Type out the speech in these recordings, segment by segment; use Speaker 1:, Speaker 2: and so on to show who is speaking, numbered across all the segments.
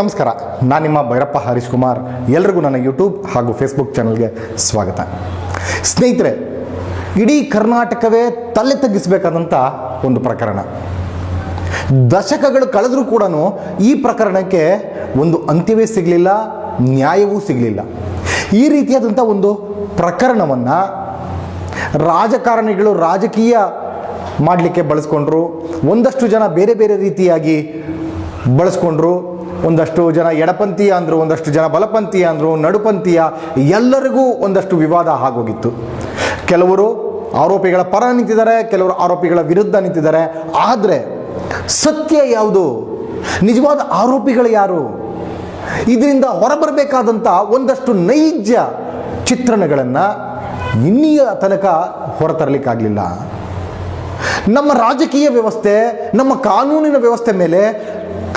Speaker 1: ನಮಸ್ಕಾರ, ನಾನು ನಿಮ್ಮ ಭೈರಪ್ಪ ಹರೀಶ್ ಕುಮಾರ್. ಎಲ್ರಿಗೂ ನನ್ನ ಯೂಟ್ಯೂಬ್ ಹಾಗೂ ಫೇಸ್ಬುಕ್ ಚಾನಲ್ಗೆ ಸ್ವಾಗತ. ಸ್ನೇಹಿತರೆ, ಇಡೀ ಕರ್ನಾಟಕವೇ ತಲೆ ತಗ್ಗಿಸಬೇಕಾದಂಥ ಒಂದು ಪ್ರಕರಣ. ದಶಕಗಳು ಕಳೆದರೂ ಕೂಡ ಈ ಪ್ರಕರಣಕ್ಕೆ ಒಂದು ಅಂತ್ಯವೇ ಸಿಗಲಿಲ್ಲ, ನ್ಯಾಯವೂ ಸಿಗಲಿಲ್ಲ. ಈ ರೀತಿಯಾದಂಥ ಒಂದು ಪ್ರಕರಣವನ್ನು ರಾಜಕಾರಣಿಗಳು ರಾಜಕೀಯ ಮಾಡಲಿಕ್ಕೆ ಬಳಸ್ಕೊಂಡ್ರು, ಒಂದಷ್ಟು ಜನ ಬೇರೆ ಬೇರೆ ರೀತಿಯಾಗಿ ಬಳಸ್ಕೊಂಡ್ರು. ಒಂದಷ್ಟು ಜನ ಎಡಪಂಥೀಯ ಅಂದರು, ಒಂದಷ್ಟು ಜನ ಬಲಪಂಥೀಯ ಅಂದರು, ನಡುಪಂಥೀಯ, ಎಲ್ಲರಿಗೂ ಒಂದಷ್ಟು ವಿವಾದ ಆಗೋಗಿತ್ತು. ಕೆಲವರು ಆರೋಪಿಗಳ ಪರ ನಿಂತಿದ್ದಾರೆ, ಕೆಲವರು ಆರೋಪಿಗಳ ವಿರುದ್ಧ ನಿಂತಿದ್ದಾರೆ. ಆದರೆ ಸತ್ಯ ಯಾವುದು? ನಿಜವಾದ ಆರೋಪಿಗಳು ಯಾರು? ಇದರಿಂದ ಹೊರಬರಬೇಕಾದಂಥ ಒಂದಷ್ಟು ನೈಜ ಚಿತ್ರಣಗಳನ್ನು ಇನ್ನೀಯ ತನಕ ಹೊರತರಲಿಕ್ಕಾಗಲಿಲ್ಲ. ನಮ್ಮ ರಾಜಕೀಯ ವ್ಯವಸ್ಥೆ, ನಮ್ಮ ಕಾನೂನಿನ ವ್ಯವಸ್ಥೆ ಮೇಲೆ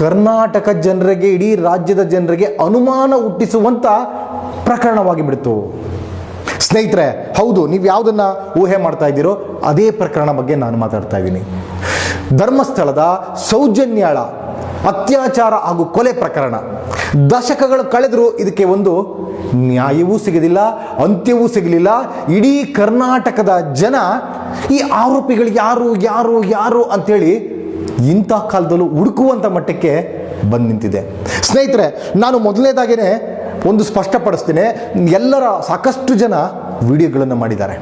Speaker 1: ಕರ್ನಾಟಕ ಜನರಿಗೆ, ಇಡೀ ರಾಜ್ಯದ ಜನರಿಗೆ ಅನುಮಾನ ಹುಟ್ಟಿಸುವಂಥ ಪ್ರಕರಣವಾಗಿ ಬಿಡ್ತು. ಸ್ನೇಹಿತರೆ, ಹೌದು, ನೀವು ಯಾವುದನ್ನ ಊಹೆ ಮಾಡ್ತಾ ಇದ್ದೀರೋ ಅದೇ ಪ್ರಕರಣ ಬಗ್ಗೆ ನಾನು ಮಾತಾಡ್ತಾ ಇದ್ದೀನಿ. ಧರ್ಮಸ್ಥಳದ ಸೌಜನ್ಯಾಳ ಅತ್ಯಾಚಾರ ಹಾಗೂ ಕೊಲೆ ಪ್ರಕರಣ. ದಶಕಗಳು ಕಳೆದರೂ ಇದಕ್ಕೆ ಒಂದು ನ್ಯಾಯವೂ ಸಿಗಲಿಲ್ಲ, ಅಂತ್ಯವೂ ಸಿಗಲಿಲ್ಲ. ಇಡೀ ಕರ್ನಾಟಕದ ಜನ ಈ ಆರೋಪಿಗಳು ಯಾರು ಯಾರು ಯಾರು ಅಂತೇಳಿ ಇಂಥ ಕಾಲದಲ್ಲೂ ಹುಡುಕುವಂಥ ಮಟ್ಟಕ್ಕೆ ಬಂದು ನಿಂತಿದೆ. ಸ್ನೇಹಿತರೆ, ನಾನು ಮೊದಲನೇದಾಗೇ ಒಂದು ಸ್ಪಷ್ಟಪಡಿಸ್ತೀನಿ. ಎಲ್ಲರ ಸಾಕಷ್ಟು ಜನ ವಿಡಿಯೋಗಳನ್ನು ಮಾಡಿದ್ದಾರೆ.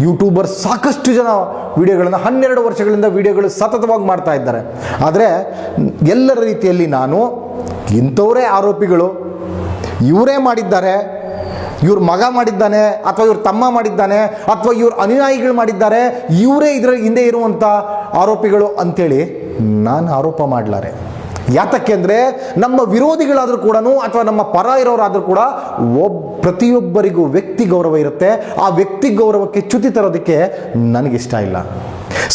Speaker 1: ಯೂಟ್ಯೂಬರ್ ಸಾಕಷ್ಟು ಜನ ವಿಡಿಯೋಗಳನ್ನು, ಹನ್ನೆರಡು ವರ್ಷಗಳಿಂದ ವಿಡಿಯೋಗಳು ಸತತವಾಗಿ ಮಾಡ್ತಾ ಇದ್ದಾರೆ. ಆದರೆ, ಎಲ್ಲರ ರೀತಿಯಲ್ಲಿ ನಾನು, ಇಂಥವರೇ ಆರೋಪಿಗಳು, ಇವರೇ ಮಾಡಿದ್ದಾರೆ, ಇವ್ರ ಮಗ ಮಾಡಿದ್ದಾನೆ, ಅಥವಾ ಇವ್ರ ತಮ್ಮ ಮಾಡಿದ್ದಾನೆ, ಅಥವಾ ಇವ್ರ ಅನುಯಾಯಿಗಳು ಮಾಡಿದ್ದಾರೆ, ಇವರೇ ಇದರ ಹಿಂದೆ ಇರುವಂಥ ಆರೋಪಿಗಳು ಅಂತೇಳಿ ನಾನು ಆರೋಪ ಮಾಡಲಾರೆ. ಯಾತಕ್ಕೆ ಅಂದರೆ ನಮ್ಮ ವಿರೋಧಿಗಳಾದರೂ ಕೂಡ ಅಥವಾ ನಮ್ಮ ಪರ ಇರೋರಾದರೂ ಕೂಡ ಒಬ್, ಪ್ರತಿಯೊಬ್ಬರಿಗೂ ವ್ಯಕ್ತಿ ಗೌರವ ಇರುತ್ತೆ. ಆ ವ್ಯಕ್ತಿ ಗೌರವಕ್ಕೆ ಚ್ಯುತಿ ತರೋದಕ್ಕೆ ನನಗಿಷ್ಟ ಇಲ್ಲ.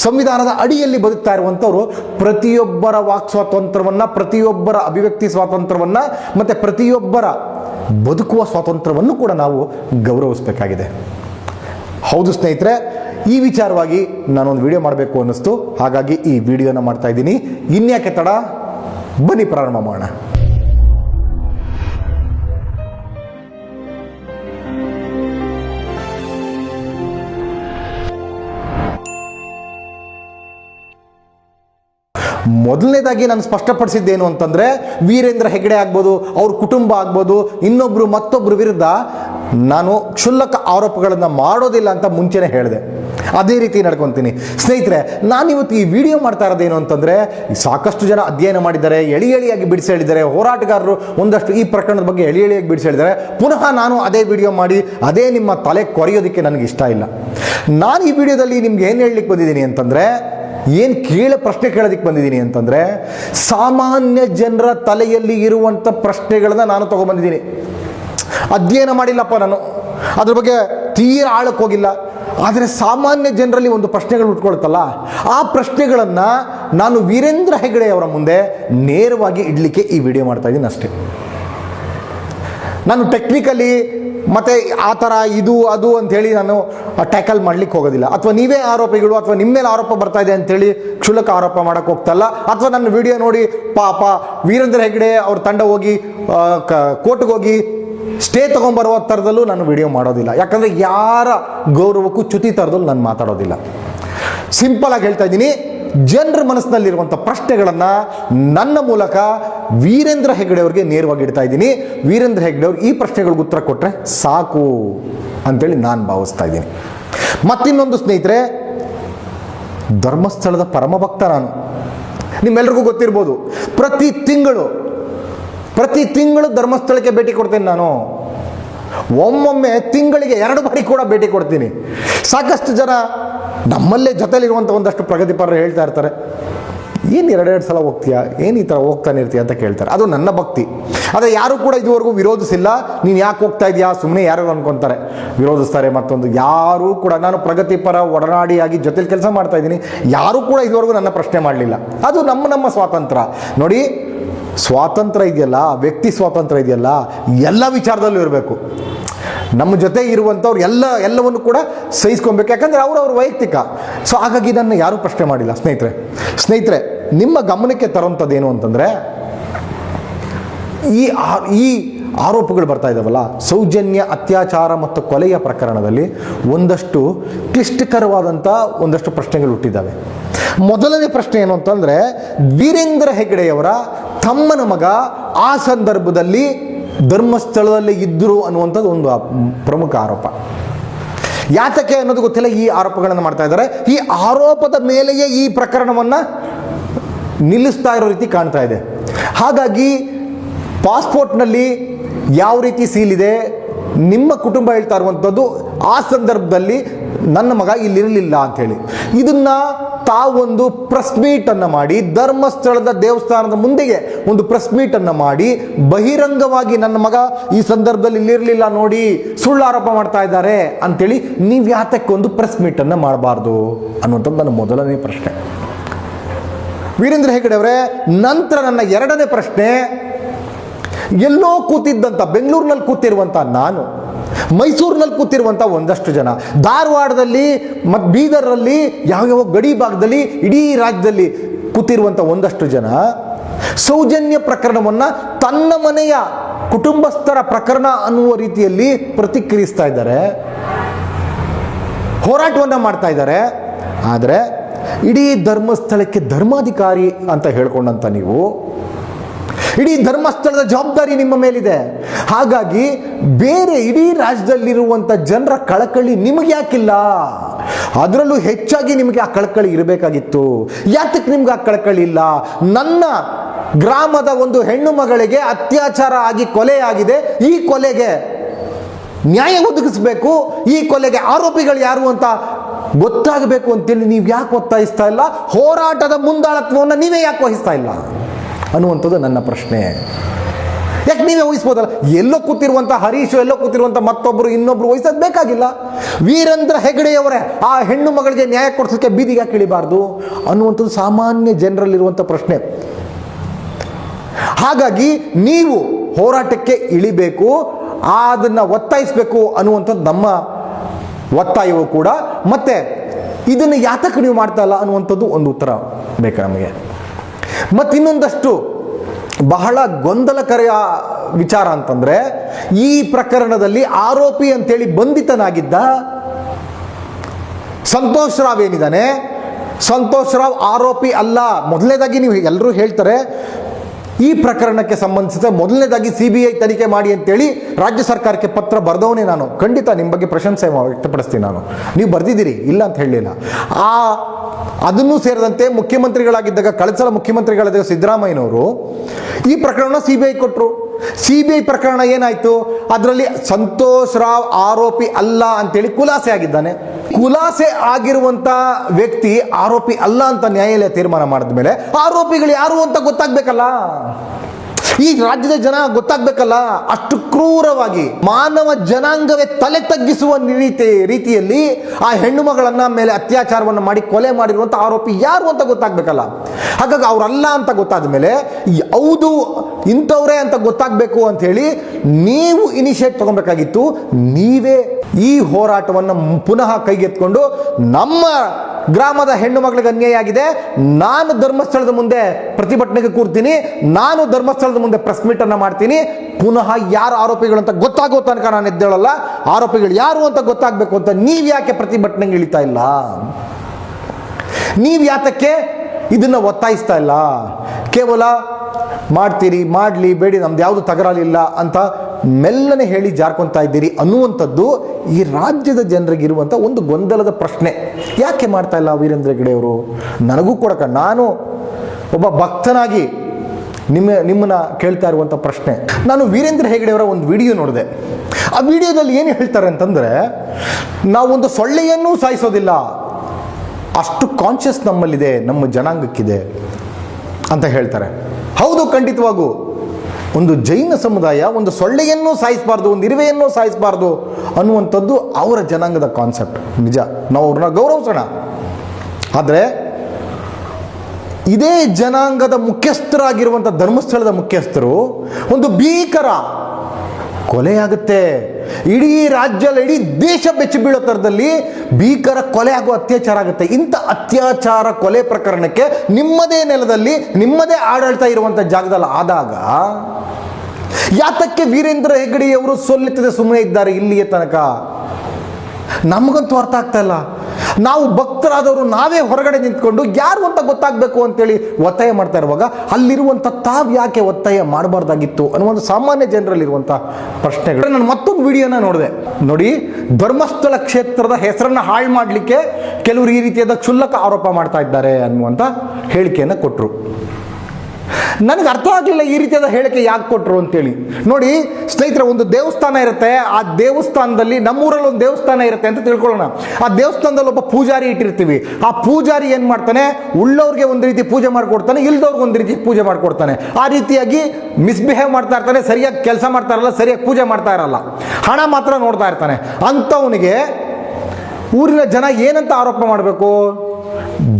Speaker 1: ಸಂವಿಧಾನದ ಅಡಿಯಲ್ಲಿ ಬದುಕ್ತಾ ಇರುವಂಥವ್ರು ಪ್ರತಿಯೊಬ್ಬರ ವಾಕ್ ಸ್ವಾತಂತ್ರ್ಯವನ್ನು, ಪ್ರತಿಯೊಬ್ಬರ ಅಭಿವ್ಯಕ್ತಿ ಸ್ವಾತಂತ್ರ್ಯವನ್ನು ಮತ್ತು ಪ್ರತಿಯೊಬ್ಬರ ಬದುಕುವ ಸ್ವಾತಂತ್ರ್ಯವನ್ನು ಕೂಡ ನಾವು ಗೌರವಿಸಬೇಕಾಗಿದೆ. ಹೌದು ಸ್ನೇಹಿತರೆ ಈ ವಿಚಾರವಾಗಿ ನಾನೊಂದು ವಿಡಿಯೋ ಮಾಡಬೇಕು ಅನ್ನಿಸ್ತು. ಹಾಗಾಗಿ ಈ ವಿಡಿಯೋನ ಮಾಡ್ತಾ ಇದ್ದೀನಿ. ಇನ್ಯಾಕೆ ತಡ? ಬನ್ನಿ ಪ್ರಾರಂಭ ಮಾಡೋಣ. ಮೊದಲನೇದಾಗಿ ನಾನು ಸ್ಪಷ್ಟಪಡಿಸಿದ್ದೇನು ಅಂತಂದರೆ, ವೀರೇಂದ್ರ ಹೆಗಡೆ ಆಗ್ಬೋದು, ಅವ್ರ ಕುಟುಂಬ ಆಗ್ಬೋದು ಇನ್ನೊಬ್ಬರು ಮತ್ತೊಬ್ಬರು ವಿರುದ್ಧ ನಾನು ಕ್ಷುಲ್ಲಕ ಆರೋಪಗಳನ್ನು ಮಾಡೋದಿಲ್ಲ ಅಂತ ಮುಂಚೆನೇ ಹೇಳಿದೆ. ಅದೇ ರೀತಿ ನಡ್ಕೊತೀನಿ. ಸ್ನೇಹಿತರೆ, ನಾನಿವತ್ತು ಈ ವಿಡಿಯೋ ಮಾಡ್ತಾ ಇರೋದೇನು ಅಂತಂದರೆ ಸಾಕಷ್ಟು ಜನ ಅಧ್ಯಯನ ಮಾಡಿದ್ದಾರೆ, ಎಳಿ ಎಳಿಯಾಗಿ ಬಿಡಿಸಿ ಹೇಳಿದ್ದಾರೆ, ಹೋರಾಟಗಾರರು ಒಂದಷ್ಟು ಈ ಪ್ರಕರಣದ ಬಗ್ಗೆ ಎಳಿ ಎಳಿಯಾಗಿ ಬಿಡಿಸಿ ಹೇಳಿದ್ದಾರೆ. ಪುನಃ ನಾನು ಅದೇ ವಿಡಿಯೋ ಮಾಡಿ, ಅದೇ ನಿಮ್ಮ ತಲೆ ಕೊರೆಯೋದಕ್ಕೆ ನನಗೆ ಇಷ್ಟ ಇಲ್ಲ. ನಾನು ಈ ವಿಡಿಯೋದಲ್ಲಿ ನಿಮ್ಗೆ ಏನು ಹೇಳಲಿಕ್ಕೆ ಬಂದಿದ್ದೀನಿ ಅಂತಂದರೆ, ಏನು ಕೇಳ ಪ್ರಶ್ನೆ ಕೇಳೋದಕ್ಕೆ ಬಂದಿದ್ದೀನಿ ಅಂತಂದರೆ, ಸಾಮಾನ್ಯ ಜನರ ತಲೆಯಲ್ಲಿ ಇರುವಂಥ ಪ್ರಶ್ನೆಗಳನ್ನ ನಾನು ತೊಗೊಂಬಂದಿದ್ದೀನಿ ಅಧ್ಯಯನ ಮಾಡಿಲ್ಲಪ್ಪ ನಾನು. ಅದ್ರ ಬಗ್ಗೆ ತೀರಾ ಆಳಕ್ಕೆ ಹೋಗಿಲ್ಲ ಆದರೆ ಸಾಮಾನ್ಯ ಜನರಲ್ಲಿ ಒಂದು ಪ್ರಶ್ನೆಗಳು ಉಟ್ಕೊಳ್ತಲ್ಲ ಆ ಪ್ರಶ್ನೆಗಳನ್ನು ನಾನು ವೀರೇಂದ್ರ ಹೆಗಡೆ ಅವರ ಮುಂದೆ ನೇರವಾಗಿ ಇಡಲಿಕ್ಕೆ ಈ ವಿಡಿಯೋ ಮಾಡ್ತಾ ಇದ್ದೀನಿ ಅಷ್ಟೇ. ನಾನು ಟೆಕ್ನಿಕಲಿ ಮತ್ತು ಆ ಥರ ಇದು, ಅದು ಅಂಥೇಳಿ ನಾನು ಟ್ಯಾಕಲ್ ಮಾಡ್ಲಿಕ್ಕೆ ಹೋಗೋದಿಲ್ಲ. ಅಥವಾ ನೀವೇ ಆರೋಪಿಗಳು, ಅಥವಾ ನಿಮ್ಮ ಮೇಲೆ ಆರೋಪ ಬರ್ತಾ ಇದೆ ಅಂಥೇಳಿ ಕ್ಷುಲಕ ಆರೋಪ ಮಾಡೋಕ್ಕೆ ಹೋಗ್ತಲ್ಲ. ಅಥವಾ ನನ್ನ ವಿಡಿಯೋ ನೋಡಿ ಪಾಪ ವೀರೇಂದ್ರ ಹೆಗ್ಡೆ ಅವ್ರ ತಂಡ ಹೋಗಿ ಕೋರ್ಟ್ಗೆ ಹೋಗಿ ಸ್ಟೇ ತೊಗೊಂಬರುವ ಥರದಲ್ಲೂ ನಾನು ವಿಡಿಯೋ ಮಾಡೋದಿಲ್ಲ. ಯಾಕಂದರೆ ಯಾರ ಗೌರವಕ್ಕೂ ಚ್ಯುತಿ ಥರದಲ್ಲೂ ನಾನು ಮಾತಾಡೋದಿಲ್ಲ. ಸಿಂಪಲ್ ಆಗಿ ಹೇಳ್ತಾ ಇದ್ದೀನಿ. ಜನರ ಮನಸ್ಸಿನಲ್ಲಿರುವಂಥ ಪ್ರಶ್ನೆಗಳನ್ನು ನನ್ನ ಮೂಲಕ ವೀರೇಂದ್ರ ಹೆಗ್ಡೆ ಅವ್ರಿಗೆ ನೇರವಾಗಿ ಇಡ್ತಾ ಇದ್ದೀನಿ. ವೀರೇಂದ್ರ ಹೆಗ್ಡೆ ಅವ್ರು ಈ ಪ್ರಶ್ನೆಗಳಿಗೆ ಉತ್ತರ ಕೊಟ್ಟರೆ ಸಾಕು ಅಂತೇಳಿ ನಾನು ಭಾವಿಸ್ತಾ ಇದ್ದೀನಿ. ಮತ್ತಿನ್ನೊಂದು ಸ್ನೇಹಿತರೆ, ಧರ್ಮಸ್ಥಳದ ಪರಮಭಕ್ತ ನಾನು. ನಿಮ್ಮೆಲ್ರಿಗೂ ಗೊತ್ತಿರ್ಬೋದು. ಪ್ರತಿ ತಿಂಗಳು ಪ್ರತಿ ತಿಂಗಳು ಧರ್ಮಸ್ಥಳಕ್ಕೆ ಭೇಟಿ ಕೊಡ್ತೇನೆ ನಾನು. ಒಮ್ಮೊಮ್ಮೆ ತಿಂಗಳಿಗೆ ಎರಡು ಬಾರಿ ಕೂಡ ಭೇಟಿ ಕೊಡ್ತೀನಿ. ಸಾಕಷ್ಟು ಜನ ನಮ್ಮಲ್ಲೇ ಜೊತೆಲಿರುವಂಥ ಒಂದಷ್ಟು ಪ್ರಗತಿಪರರು ಹೇಳ್ತಾ ಇರ್ತಾರೆ. ಏನು ಎರಡೆರಡು ಸಲ ಹೋಗ್ತೀಯಾ? ಏನು ಈ ಥರ ಹೋಗ್ತಾನೆ ಇರ್ತೀಯ ಅಂತ ಕೇಳ್ತಾರೆ. ಅದು ನನ್ನ ಭಕ್ತಿ. ಆದರೆ ಯಾರು ಕೂಡ ಇದುವರೆಗೂ ವಿರೋಧಿಸಿಲ್ಲ. ನೀನು ಯಾಕೆ ಹೋಗ್ತಾ ಇದೆಯಾ? ಸುಮ್ಮನೆ ಯಾರು ಅನ್ಕೊತಾರೆ. ವಿರೋಧಿಸ್ತಾರೆ ಮತ್ತೊಂದು. ಯಾರೂ ಕೂಡ ನಾನು ಪ್ರಗತಿಪರ ಒಡನಾಡಿಯಾಗಿ ಜೊತೆಲಿ ಕೆಲಸ ಮಾಡ್ತಾ ಇದ್ದೀನಿ. ಯಾರೂ ಕೂಡ ಇದುವರೆಗೂ ನನ್ನ ಪ್ರಶ್ನೆ ಮಾಡಲಿಲ್ಲ. ಅದು ನಮ್ಮ ನಮ್ಮ ಸ್ವಾತಂತ್ರ್ಯ ನೋಡಿ ಸ್ವಾತಂತ್ರ್ಯ ಇದೆಯಲ್ಲ ವ್ಯಕ್ತಿ ಸ್ವಾತಂತ್ರ್ಯ ಇದೆಯಲ್ಲ, ಎಲ್ಲ ವಿಚಾರದಲ್ಲೂ ಇರಬೇಕು. ನಮ್ಮ ಜೊತೆ ಇರುವಂಥವ್ರು ಎಲ್ಲ, ಎಲ್ಲವನ್ನು ಕೂಡ ಸಹಿಸ್ಕೊಬೇಕು ಯಾಕಂದರೆ ಅವರು ಅವ್ರ ವೈಯಕ್ತಿಕ. ಸೊ ಹಾಗಾಗಿ ಇದನ್ನು ಯಾರೂ ಪ್ರಶ್ನೆ ಮಾಡಿಲ್ಲ. ಸ್ನೇಹಿತರೆ ಸ್ನೇಹಿತರೆ, ನಿಮ್ಮ ಗಮನಕ್ಕೆ ತರುವಂಥದ್ದು ಏನು ಅಂತಂದರೆ, ಈ ಈ ಆರೋಪಗಳು ಬರ್ತಾ ಇದ್ದಾವಲ್ಲ ಸೌಜನ್ಯ ಅತ್ಯಾಚಾರ ಮತ್ತು ಕೊಲೆಯ ಪ್ರಕರಣದಲ್ಲಿ ಒಂದಷ್ಟು ಕ್ಲಿಷ್ಟಕರವಾದಂಥ ಒಂದಷ್ಟು ಪ್ರಶ್ನೆಗಳು ಹುಟ್ಟಿದ್ದಾವೆ ಮೊದಲನೇ ಪ್ರಶ್ನೆ ಏನು ಅಂತಂದರೆ, ವೀರೇಂದ್ರ ಹೆಗ್ಡೆಯವರ ತಮ್ಮನ ಮಗ ಆ ಸಂದರ್ಭದಲ್ಲಿ ಧರ್ಮಸ್ಥಳದಲ್ಲಿ ಇದ್ದರು ಅನ್ನುವಂಥದ್ದು ಒಂದು ಪ್ರಮುಖ ಆರೋಪ. ಯಾತಕ್ಕೆ ಅನ್ನೋದು ಗೊತ್ತಿಲ್ಲ, ಈ ಆರೋಪಗಳನ್ನು ಮಾಡ್ತಾ ಇದ್ದಾರೆ. ಈ ಆರೋಪದ ಮೇಲೆಯೇ ಈ ಪ್ರಕರಣವನ್ನು ನಿಲ್ಲಿಸ್ತಾ ಇರೋ ರೀತಿ ಕಾಣ್ತಾ ಇದೆ. ಹಾಗಾಗಿ ಪಾಸ್ಪೋರ್ಟ್ನಲ್ಲಿ ಯಾವ ರೀತಿ ಸೀಲ್ ಇದೆ? ನಿಮ್ಮ ಕುಟುಂಬ ಹೇಳ್ತಾ ಇರುವಂಥದ್ದು, ಆ ಸಂದರ್ಭದಲ್ಲಿ ನನ್ನ ಮಗ ಇಲ್ಲಿರಲಿಲ್ಲ ಅಂಥೇಳಿ. ಇದನ್ನ ತಾವೊಂದು ಪ್ರೆಸ್ ಮೀಟನ್ನು ಮಾಡಿ, ಧರ್ಮಸ್ಥಳದ ದೇವಸ್ಥಾನದ ಮುಂದೆಗೆ ಒಂದು ಪ್ರೆಸ್ ಮೀಟನ್ನು ಮಾಡಿ, ಬಹಿರಂಗವಾಗಿ ನನ್ನ ಮಗ ಈ ಸಂದರ್ಭದಲ್ಲಿ ಇಲ್ಲಿರಲಿಲ್ಲ ನೋಡಿ, ಸುಳ್ಳು ಆರೋಪ ಮಾಡ್ತಾ ಇದ್ದಾರೆ ಅಂಥೇಳಿ ನೀವು ಯಾತಕ್ಕೆ ಒಂದು ಪ್ರೆಸ್ ಮೀಟನ್ನು ಮಾಡಬಾರ್ದು ಅನ್ನುವಂಥದ್ದು ನನ್ನ ಮೊದಲನೇ ಪ್ರಶ್ನೆ. ವೀರೇಂದ್ರ ಹೆಗಡೆ ಅವರೇ, ನಂತರ ನನ್ನ ಎರಡನೇ ಪ್ರಶ್ನೆ ಎಲ್ಲೋ ಕೂತಿದ್ದಂಥ ಬೆಂಗಳೂರಿನಲ್ಲಿ ಕೂತಿರುವಂಥ ನಾನು, ಮೈಸೂರಿನಲ್ಲಿ ಕೂತಿರುವಂಥ ಒಂದಷ್ಟು ಜನ. ಧಾರವಾಡದಲ್ಲಿ ಮತ್ತು ಬೀದರಲ್ಲಿ ಯಾವ್ಯಾವ ಗಡಿ ಭಾಗದಲ್ಲಿ, ಇಡೀ ರಾಜ್ಯದಲ್ಲಿ ಕೂತಿರುವಂಥ ಒಂದಷ್ಟು ಜನ, ಸೌಜನ್ಯ ಪ್ರಕರಣವನ್ನು ತನ್ನ ಮನೆಯ ಕುಟುಂಬಸ್ಥರ ಪ್ರಕರಣ ಅನ್ನುವ ರೀತಿಯಲ್ಲಿ ಪ್ರತಿಕ್ರಿಯಿಸ್ತಾ ಇದ್ದಾರೆ. ಹೋರಾಟವನ್ನು ಮಾಡ್ತಾ ಇದ್ದಾರೆ. ಆದರೆ, ಇಡೀ ಧರ್ಮಸ್ಥಳಕ್ಕೆ ಧರ್ಮಾಧಿಕಾರಿ ಅಂತ ಹೇಳ್ಕೊಂಡಂತ ನೀವು ಇಡೀ ಧರ್ಮಸ್ಥಳದ ಜವಾಬ್ದಾರಿ ನಿಮ್ಮ ಮೇಲಿದೆ. ಹಾಗಾಗಿ ಬೇರೆ ಇಡೀ ರಾಜ್ಯದಲ್ಲಿರುವಂಥ ಜನರ ಕಳಕಳಿ ನಿಮಗೆ ಯಾಕಿಲ್ಲ? ಅದರಲ್ಲೂ ಹೆಚ್ಚಾಗಿ ನಿಮಗೆ ಆ ಕಳಕಳಿ ಇರಬೇಕಾಗಿತ್ತು. ಯಾತಕ್ಕೆ ನಿಮ್ಗೆ ಆ ಕಳಕಳಿ ಇಲ್ಲ? ನನ್ನ ಗ್ರಾಮದ ಒಂದು ಹೆಣ್ಣು ಮಗಳಿಗೆ ಅತ್ಯಾಚಾರ ಆಗಿ ಕೊಲೆಯಾಗಿದೆ ಈ ಕೊಲೆಗೆ ನ್ಯಾಯ ಒದಗಿಸಬೇಕು. ಈ ಕೊಲೆಗೆ ಆರೋಪಿಗಳು ಯಾರು ಅಂತ ಗೊತ್ತಾಗಬೇಕು ಅಂತೇಳಿ ನೀವು ಯಾಕೆ ಒತ್ತಾಯಿಸ್ತಾ ಇಲ್ಲ? ಹೋರಾಟದ ಮುಂದಾಳತ್ವವನ್ನು ನೀವೇ ಯಾಕೆ ವಹಿಸ್ತಾ ಇಲ್ಲ? ಅನ್ನುವಂಥದ್ದು ನನ್ನ ಪ್ರಶ್ನೆ. ಯಾಕೆ ನೀವೇ ವಹಿಸ್ಬೋದಲ್ಲ ಎಲ್ಲೋ ಕೂತಿರುವಂಥ ಹರೀಶು, ಎಲ್ಲೋ ಕೂತಿರುವಂಥ ಮತ್ತೊಬ್ಬರು ಇನ್ನೊಬ್ರು ವಹಿಸೋದು ಬೇಕಾಗಿಲ್ಲ. ವೀರೇಂದ್ರ ಹೆಗಡೆಯವರೇ, ಆ ಹೆಣ್ಣು ಮಗಳಿಗೆ ನ್ಯಾಯ ಕೊಡಿಸೋಕ್ಕೆ ಬೀದಿಗೆ ಯಾಕೆ ಇಳಿಬಾರ್ದು? ಅನ್ನುವಂಥದ್ದು ಸಾಮಾನ್ಯ ಜನರಲ್ಲಿರುವಂಥ ಪ್ರಶ್ನೆ. ಹಾಗಾಗಿ ನೀವು ಹೋರಾಟಕ್ಕೆ ಇಳಿಬೇಕು, ಅದನ್ನು ಒತ್ತಾಯಿಸಬೇಕು ಅನ್ನುವಂಥದ್ದು ನಮ್ಮ ಒತ್ತಾಯವೂ ಕೂಡ. ಮತ್ತೆ, ಇದನ್ನು ಯಾತಕ್ಕೆ ನೀವು ಮಾಡ್ತಾ ಇಲ್ಲ ಅನ್ನುವಂಥದ್ದು ಒಂದು ಉತ್ತರ ಬೇಕು ನಮಗೆ? ಮತ್ತು ಇನ್ನೊಂದಷ್ಟು ಬಹಳ ಗೊಂದಲಕರೆಯ ವಿಚಾರ ಅಂತಂದರೆ, ಈ ಪ್ರಕರಣದಲ್ಲಿ ಆರೋಪಿ ಅಂತೇಳಿ ಬಂಧಿತನಾಗಿದ್ದ ಸಂತೋಷ್ ರಾವ್ ಏನಿದ್ದಾನೆ ಸಂತೋಷ್ ರಾವ್ ಆರೋಪಿ ಅಲ್ಲ. ಮೊದಲನೇದಾಗಿ ನೀವು ಎಲ್ಲರೂ ಹೇಳ್ತಾರೆ ಈ ಪ್ರಕರಣಕ್ಕೆ ಸಂಬಂಧಿಸಿದ ಮೊದಲನೇದಾಗಿ ಸಿ ಬಿ ಐ ತನಿಖೆ ಮಾಡಿ ಅಂತೇಳಿ ರಾಜ್ಯ ಸರ್ಕಾರಕ್ಕೆ ಪತ್ರ ಬರೆದವನೇ ನಾನು. ಖಂಡಿತ ನಿಮ್ಮ ಬಗ್ಗೆ ಪ್ರಶಂಸೆ ವ್ಯಕ್ತಪಡಿಸ್ತೀನಿ ನಾನು. ನೀವು ಬರೆದಿದ್ದೀರಿ, ಇಲ್ಲ ಅಂತ ಹೇಳಲಿಲ್ಲ. ಆ, ಅದನ್ನು ಸೇರಿದಂತೆ ಮುಖ್ಯಮಂತ್ರಿಗಳಾಗಿದ್ದಾಗ ಕಳೆದ ಮುಖ್ಯಮಂತ್ರಿಗಳಾದ ಸಿದ್ದರಾಮಯ್ಯನವರು ಈ ಪ್ರಕರಣ ಸಿ ಬಿ ಐ ಕೊಟ್ಟರು ಸಿ ಬಿ ಐ ಪ್ರಕರಣ ಏನಾಯ್ತು? ಅದರಲ್ಲಿ ಸಂತೋಷ್ ರಾವ್ ಆರೋಪಿ ಅಲ್ಲ ಅಂತೇಳಿ ಖುಲಾಸೆ ಆಗಿದ್ದಾನೆ. ಖುಲಾಸೆ ಆಗಿರುವಂತ ವ್ಯಕ್ತಿ ಆರೋಪಿ ಅಲ್ಲ ಅಂತ ನ್ಯಾಯಾಲಯ ತೀರ್ಮಾನ ಮಾಡಿದ ಮೇಲೆ ಆರೋಪಿಗಳು ಯಾರು ಅಂತ ಗೊತ್ತಾಗ್ಬೇಕಲ್ಲ? ಈ ರಾಜ್ಯದ ಜನ ಗೊತ್ತಾಗ್ಬೇಕಲ್ಲ? ಅಷ್ಟು ಕ್ರೂರವಾಗಿ ಮಾನವ ಜನಾಂಗವೇ ತಲೆ ತಗ್ಗಿಸುವ ರೀತಿ ರೀತಿಯಲ್ಲಿ ಆ ಹೆಣ್ಣು ಮಗಳನ್ನ ಮೇಲೆ ಅತ್ಯಾಚಾರವನ್ನು ಮಾಡಿ ಕೊಲೆ ಮಾಡಿರುವಂತ ಆರೋಪಿ ಯಾರು ಅಂತ ಗೊತ್ತಾಗ್ಬೇಕಲ್ಲ? ಹಾಗಾಗಿ ಅವರಲ್ಲ ಅಂತ ಗೊತ್ತಾದ ಮೇಲೆ ಹೌದು, ಇಂಥವ್ರೇ ಅಂತ ಗೊತ್ತಾಗಬೇಕು ಅಂತ ಹೇಳಿ ನೀವು ಇನಿಷಿಯೇಟ್ ತಗೊಬೇಕಾಗಿತ್ತು ನೀವೇ ಈ ಹೋರಾಟವನ್ನು ಪುನಃ ಕೈಗೆತ್ಕೊಂಡು ನಮ್ಮ ಗ್ರಾಮದ ಹೆಣ್ಣು ಮಗಳಿಗೆ ಅನ್ಯಾಯ ಆಗಿದೆ. ನಾನು ಧರ್ಮಸ್ಥಳದ ಮುಂದೆ ಪ್ರತಿಭಟನೆಗೆ ಕೂರ್ತೀನಿ. ನಾನು ಧರ್ಮಸ್ಥಳದ ಮುಂದೆ ಪ್ರೆಸ್ ಮೀಟ್ ಅನ್ನ ಮಾಡ್ತೀನಿ. ಪುನಃ ಯಾರು ಆರೋಪಿಗಳು ಅಂತ ಗೊತ್ತಾಗೋ ತನಕ ನಾನು ಎದ್ದೇಳಲ್ಲ ಆರೋಪಿಗಳು ಯಾರು ಅಂತ ಗೊತ್ತಾಗಬೇಕು ಅಂತ ನೀವು ಯಾಕೆ ಪ್ರತಿಭಟನೆಗೆ ಇಳಿತಾ ಇಲ್ಲ? ನೀವು ಯಾತಕ್ಕೆ ಇದನ್ನ ಒತ್ತಾಯಿಸ್ತಾ ಇಲ್ಲ? ಕೇವಲ ಮಾಡ್ತೀರಿ, ಮಾಡಲಿ, ಬೇಡಿ, ನಮ್ದು ಯಾವುದು ತಗರಾಲಿಲ್ಲ ಅಂತ ಮೆಲ್ಲನೆ ಹೇಳಿ ಜಾರ್ಕೊಂತ ಇದ್ದೀರಿ ಅನ್ನುವಂಥದ್ದು ಈ ರಾಜ್ಯದ ಜನರಿಗಿರುವಂಥ ಒಂದು ಗೊಂದಲದ ಪ್ರಶ್ನೆ. ಯಾಕೆ ಮಾಡ್ತಾ ಇಲ್ಲ ವೀರೇಂದ್ರ ಹೆಗಡೆಯವರು ನನಗೂ ಕೊಡಕ ನಾನು ಒಬ್ಬ ಭಕ್ತನಾಗಿ ನಿಮ್ಮ, ನಿಮ್ಮನ್ನ ಕೇಳ್ತಾ ಇರುವಂಥ ಪ್ರಶ್ನೆ. ನಾನು ವೀರೇಂದ್ರ ಹೆಗಡೆಯವರ ಒಂದು ವಿಡಿಯೋ ನೋಡಿದೆ. ಆ ವಿಡಿಯೋದಲ್ಲಿ ಏನು ಹೇಳ್ತಾರೆ ಅಂತಂದರೆ, ನಾವೊಂದು ಸೊಳ್ಳೆಯನ್ನೂ ಸಾಯಿಸೋದಿಲ್ಲ. ಅಷ್ಟು ಕಾನ್ಷಿಯಸ್ ನಮ್ಮಲ್ಲಿದೆ, ನಮ್ಮ ಜನಾಂಗಕ್ಕಿದೆ ಅಂತ ಹೇಳ್ತಾರೆ. ಹೌದು, ಖಂಡಿತವಾಗೂ. ಒಂದು ಜೈನ ಸಮುದಾಯ, ಒಂದು ಸೊಳ್ಳೆಯನ್ನು ಸಾಯಿಸಬಾರ್ದು, ಒಂದು ಇರುವೆಯನ್ನು ಸಾಯಿಸಬಾರ್ದು ಅನ್ನುವಂಥದ್ದು ಅವರ ಜನಾಂಗದ ಕಾನ್ಸೆಪ್ಟ್ ನಿಜ. ನಾವು ಅವ್ರನ್ನ ಗೌರವಿಸೋಣ. ಆದರೆ ಇದೇ ಜನಾಂಗದ ಮುಖ್ಯಸ್ಥರಾಗಿರುವಂಥ ಧರ್ಮಸ್ಥಳದ ಮುಖ್ಯಸ್ಥರು ಒಂದು ಭೀಕರ ಕೊಲೆಯಾಗುತ್ತೆ ಇಡೀ ರಾಜ್ಯದಲ್ಲಿ, ಇಡೀ ದೇಶ ಬೆಚ್ಚಿ ಬೀಳೋ ಥರದಲ್ಲಿ ಭೀಕರ ಕೊಲೆ ಆಗುವ ಅತ್ಯಾಚಾರ ಆಗುತ್ತೆ. ಇಂಥ ಅತ್ಯಾಚಾರ ಕೊಲೆ ಪ್ರಕರಣಕ್ಕೆ ನಿಮ್ಮದೇ ನೆಲದಲ್ಲಿ, ನಿಮ್ಮದೇ ಆಡಳಿತ ಇರುವಂಥ ಜಾಗದಲ್ಲಿ ಆದಾಗ ಯಾತಕ್ಕೆ ವೀರೇಂದ್ರ ಹೆಗ್ಗಡೆಯವರು ಸೊಲ್ಲಿತ್ತದೆ ಸುಮ್ಮನೆ ಇದ್ದಾರೆ ಇಲ್ಲಿಯ ತನಕ? ನಮಗಂತೂ ಅರ್ಥ ಆಗ್ತಾ ಇಲ್ಲ. ನಾವು ಭಕ್ತರಾದವರು ನಾವೇ ಹೊರಗಡೆ ನಿಂತ್ಕೊಂಡು ಯಾರು ಅಂತ ಗೊತ್ತಾಗಬೇಕು ಅಂತೇಳಿ ಒತ್ತಾಯ ಮಾಡ್ತಾ ಇರುವಾಗ ಅಲ್ಲಿರುವಂಥ ತಾವು ಯಾಕೆ ಒತ್ತಾಯ ಮಾಡಬಾರ್ದಾಗಿತ್ತು ಅನ್ನೋ ಒಂದು ಸಾಮಾನ್ಯ ಜನರಲ್ಲಿರುವಂಥ ಪ್ರಶ್ನೆಗಳು. ನಾನು ಮತ್ತೊಂದು ವಿಡಿಯೋನ ನೋಡಿದೆ. ನೋಡಿ, ಧರ್ಮಸ್ಥಳ ಕ್ಷೇತ್ರದ ಹೆಸರನ್ನು ಹಾಳು ಮಾಡಲಿಕ್ಕೆ ಕೆಲವರು ಈ ರೀತಿಯಾದ ಕ್ಷುಲ್ಲಕ ಆರೋಪ ಮಾಡ್ತಾ ಇದ್ದಾರೆ ಅನ್ನುವಂಥ ಹೇಳಿಕೆಯನ್ನು ಕೊಟ್ಟರು ನನಗೆ ಅರ್ಥ ಆಗಲಿಲ್ಲ ಈ ರೀತಿಯಾದ ಹೇಳಿಕೆ ಯಾಕೆ ಕೊಟ್ಟರು ಅಂತೇಳಿ. ನೋಡಿ, ಸ್ನೇಹಿತರೆ, ಒಂದು ದೇವಸ್ಥಾನ ಇರುತ್ತೆ. ಆ ದೇವಸ್ಥಾನದಲ್ಲಿ ನಮ್ಮೂರಲ್ಲಿ ಒಂದು ದೇವಸ್ಥಾನ ಇರುತ್ತೆ ಅಂತ ತಿಳ್ಕೊಳ್ಳೋಣ. ಆ ದೇವಸ್ಥಾನದಲ್ಲಿ ಒಬ್ಬ ಪೂಜಾರಿ ಇಟ್ಟಿರ್ತೀವಿ. ಆ ಪೂಜಾರಿ ಏನು ಮಾಡ್ತಾನೆ? ಉಳ್ಳವ್ರಿಗೆ ಒಂದು ರೀತಿ ಪೂಜೆ ಮಾಡಿಕೊಡ್ತಾನೆ, ಇಲ್ದವ್ರಿಗೆ ಒಂದು ರೀತಿ ಪೂಜೆ ಮಾಡಿಕೊಡ್ತಾನೆ. ಆ ರೀತಿಯಾಗಿ ಮಿಸ್ಬಿಹೇವ್ ಮಾಡ್ತಾ ಇರ್ತಾನೆ, ಸರಿಯಾಗಿ ಕೆಲಸ ಮಾಡ್ತಾ ಇರಲ್ಲ, ಸರಿಯಾಗಿ ಪೂಜೆ ಮಾಡ್ತಾ ಇರಲ್ಲ. ಹಣ ಮಾತ್ರ ನೋಡ್ತಾ ಇರ್ತಾನೆ. ಅಂಥವನಿಗೆ ಊರಿನ ಜನ ಏನಂತ ಆರೋಪ ಮಾಡಬೇಕು?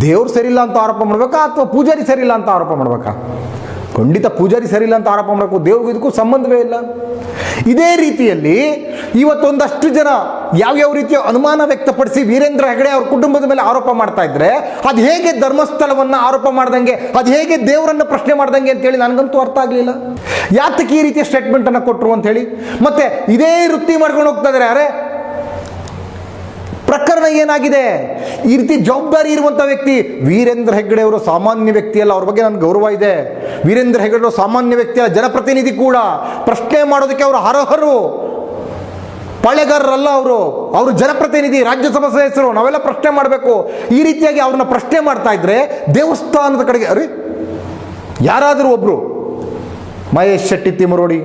Speaker 1: ದೇವ್ರು ಸರಿಯಿಲ್ಲ ಅಂತ ಆರೋಪ ಮಾಡ್ಬೇಕಾ ಅಥವಾ ಪೂಜಾರಿ ಸರಿಯಿಲ್ಲ ಅಂತ ಆರೋಪ ಮಾಡ್ಬೇಕಾ? ಖಂಡಿತ ಪೂಜಾರಿ ಸರಿಯಿಲ್ಲ ಅಂತ ಆರೋಪ ಮಾಡಬೇಕು ದೇವ್ರಿಗೂ ಇದಕ್ಕೂ ಸಂಬಂಧವೇ ಇಲ್ಲ. ಇದೇ ರೀತಿಯಲ್ಲಿ ಇವತ್ತೊಂದಷ್ಟು ಜನ ಯಾವ್ಯಾವ ರೀತಿಯ ಅನುಮಾನ ವ್ಯಕ್ತಪಡಿಸಿ ವೀರೇಂದ್ರ ಹೆಗಡೆ ಅವ್ರ ಕುಟುಂಬದ ಮೇಲೆ ಆರೋಪ ಮಾಡ್ತಾ ಇದ್ರೆ ಅದು ಹೇಗೆ ಧರ್ಮಸ್ಥಳವನ್ನ ಆರೋಪ ಮಾಡ್ದಂಗೆ, ಅದು ಹೇಗೆ ದೇವರನ್ನ ಪ್ರಶ್ನೆ ಮಾಡ್ದಂಗೆ ಅಂತೇಳಿ ನನಗಂತೂ ಅರ್ಥ ಆಗಲಿಲ್ಲ. ಯಾತಕ್ಕೆ ಈ ರೀತಿಯ ಸ್ಟೇಟ್ಮೆಂಟ್ ಅನ್ನ ಕೊಟ್ಟರು ಅಂತ ಹೇಳಿ? ಮತ್ತೆ ಇದೇ ವೃತ್ತಿ ಮಾಡ್ಕೊಂಡು ಹೋಗ್ತಾ ಇದ್ದಾರೆ ಅರೆ ಪ್ರಕರಣ ಏನಾಗಿದೆ? ಈ ರೀತಿ ಜವಾಬ್ದಾರಿ ಇರುವಂಥ ವ್ಯಕ್ತಿ ವೀರೇಂದ್ರ ಹೆಗ್ಗಡೆ ಅವರು ಸಾಮಾನ್ಯ ವ್ಯಕ್ತಿ ಅಲ್ಲ ಅವ್ರ ಬಗ್ಗೆ ನನಗೆ ಗೌರವ ಇದೆ. ವೀರೇಂದ್ರ ಹೆಗ್ಗಡೆ ಅವರು ಸಾಮಾನ್ಯ ವ್ಯಕ್ತಿ ಅಲ್ಲ ಜನಪ್ರತಿನಿಧಿ ಕೂಡ. ಪ್ರಶ್ನೆ ಮಾಡೋದಕ್ಕೆ ಅವರು ಅರ್ಹರು. ಪಾಳೆಗಾರರಲ್ಲ ಅವರು. ಅವರು ಜನಪ್ರತಿನಿಧಿ, ರಾಜ್ಯಸಭಾ ಸದಸ್ಯರು. ನಾವೆಲ್ಲ ಪ್ರಶ್ನೆ ಮಾಡಬೇಕು. ಈ ರೀತಿಯಾಗಿ ಅವ್ರನ್ನ ಪ್ರಶ್ನೆ ಮಾಡ್ತಾ ಇದ್ರೆ ದೇವಸ್ಥಾನದ ಕಡೆಗೆ, ಅರಿ, ಯಾರಾದರೂ ಒಬ್ರು, ಮಹೇಶ್ ಶೆಟ್ಟಿ ತಿಮರೋಡಿ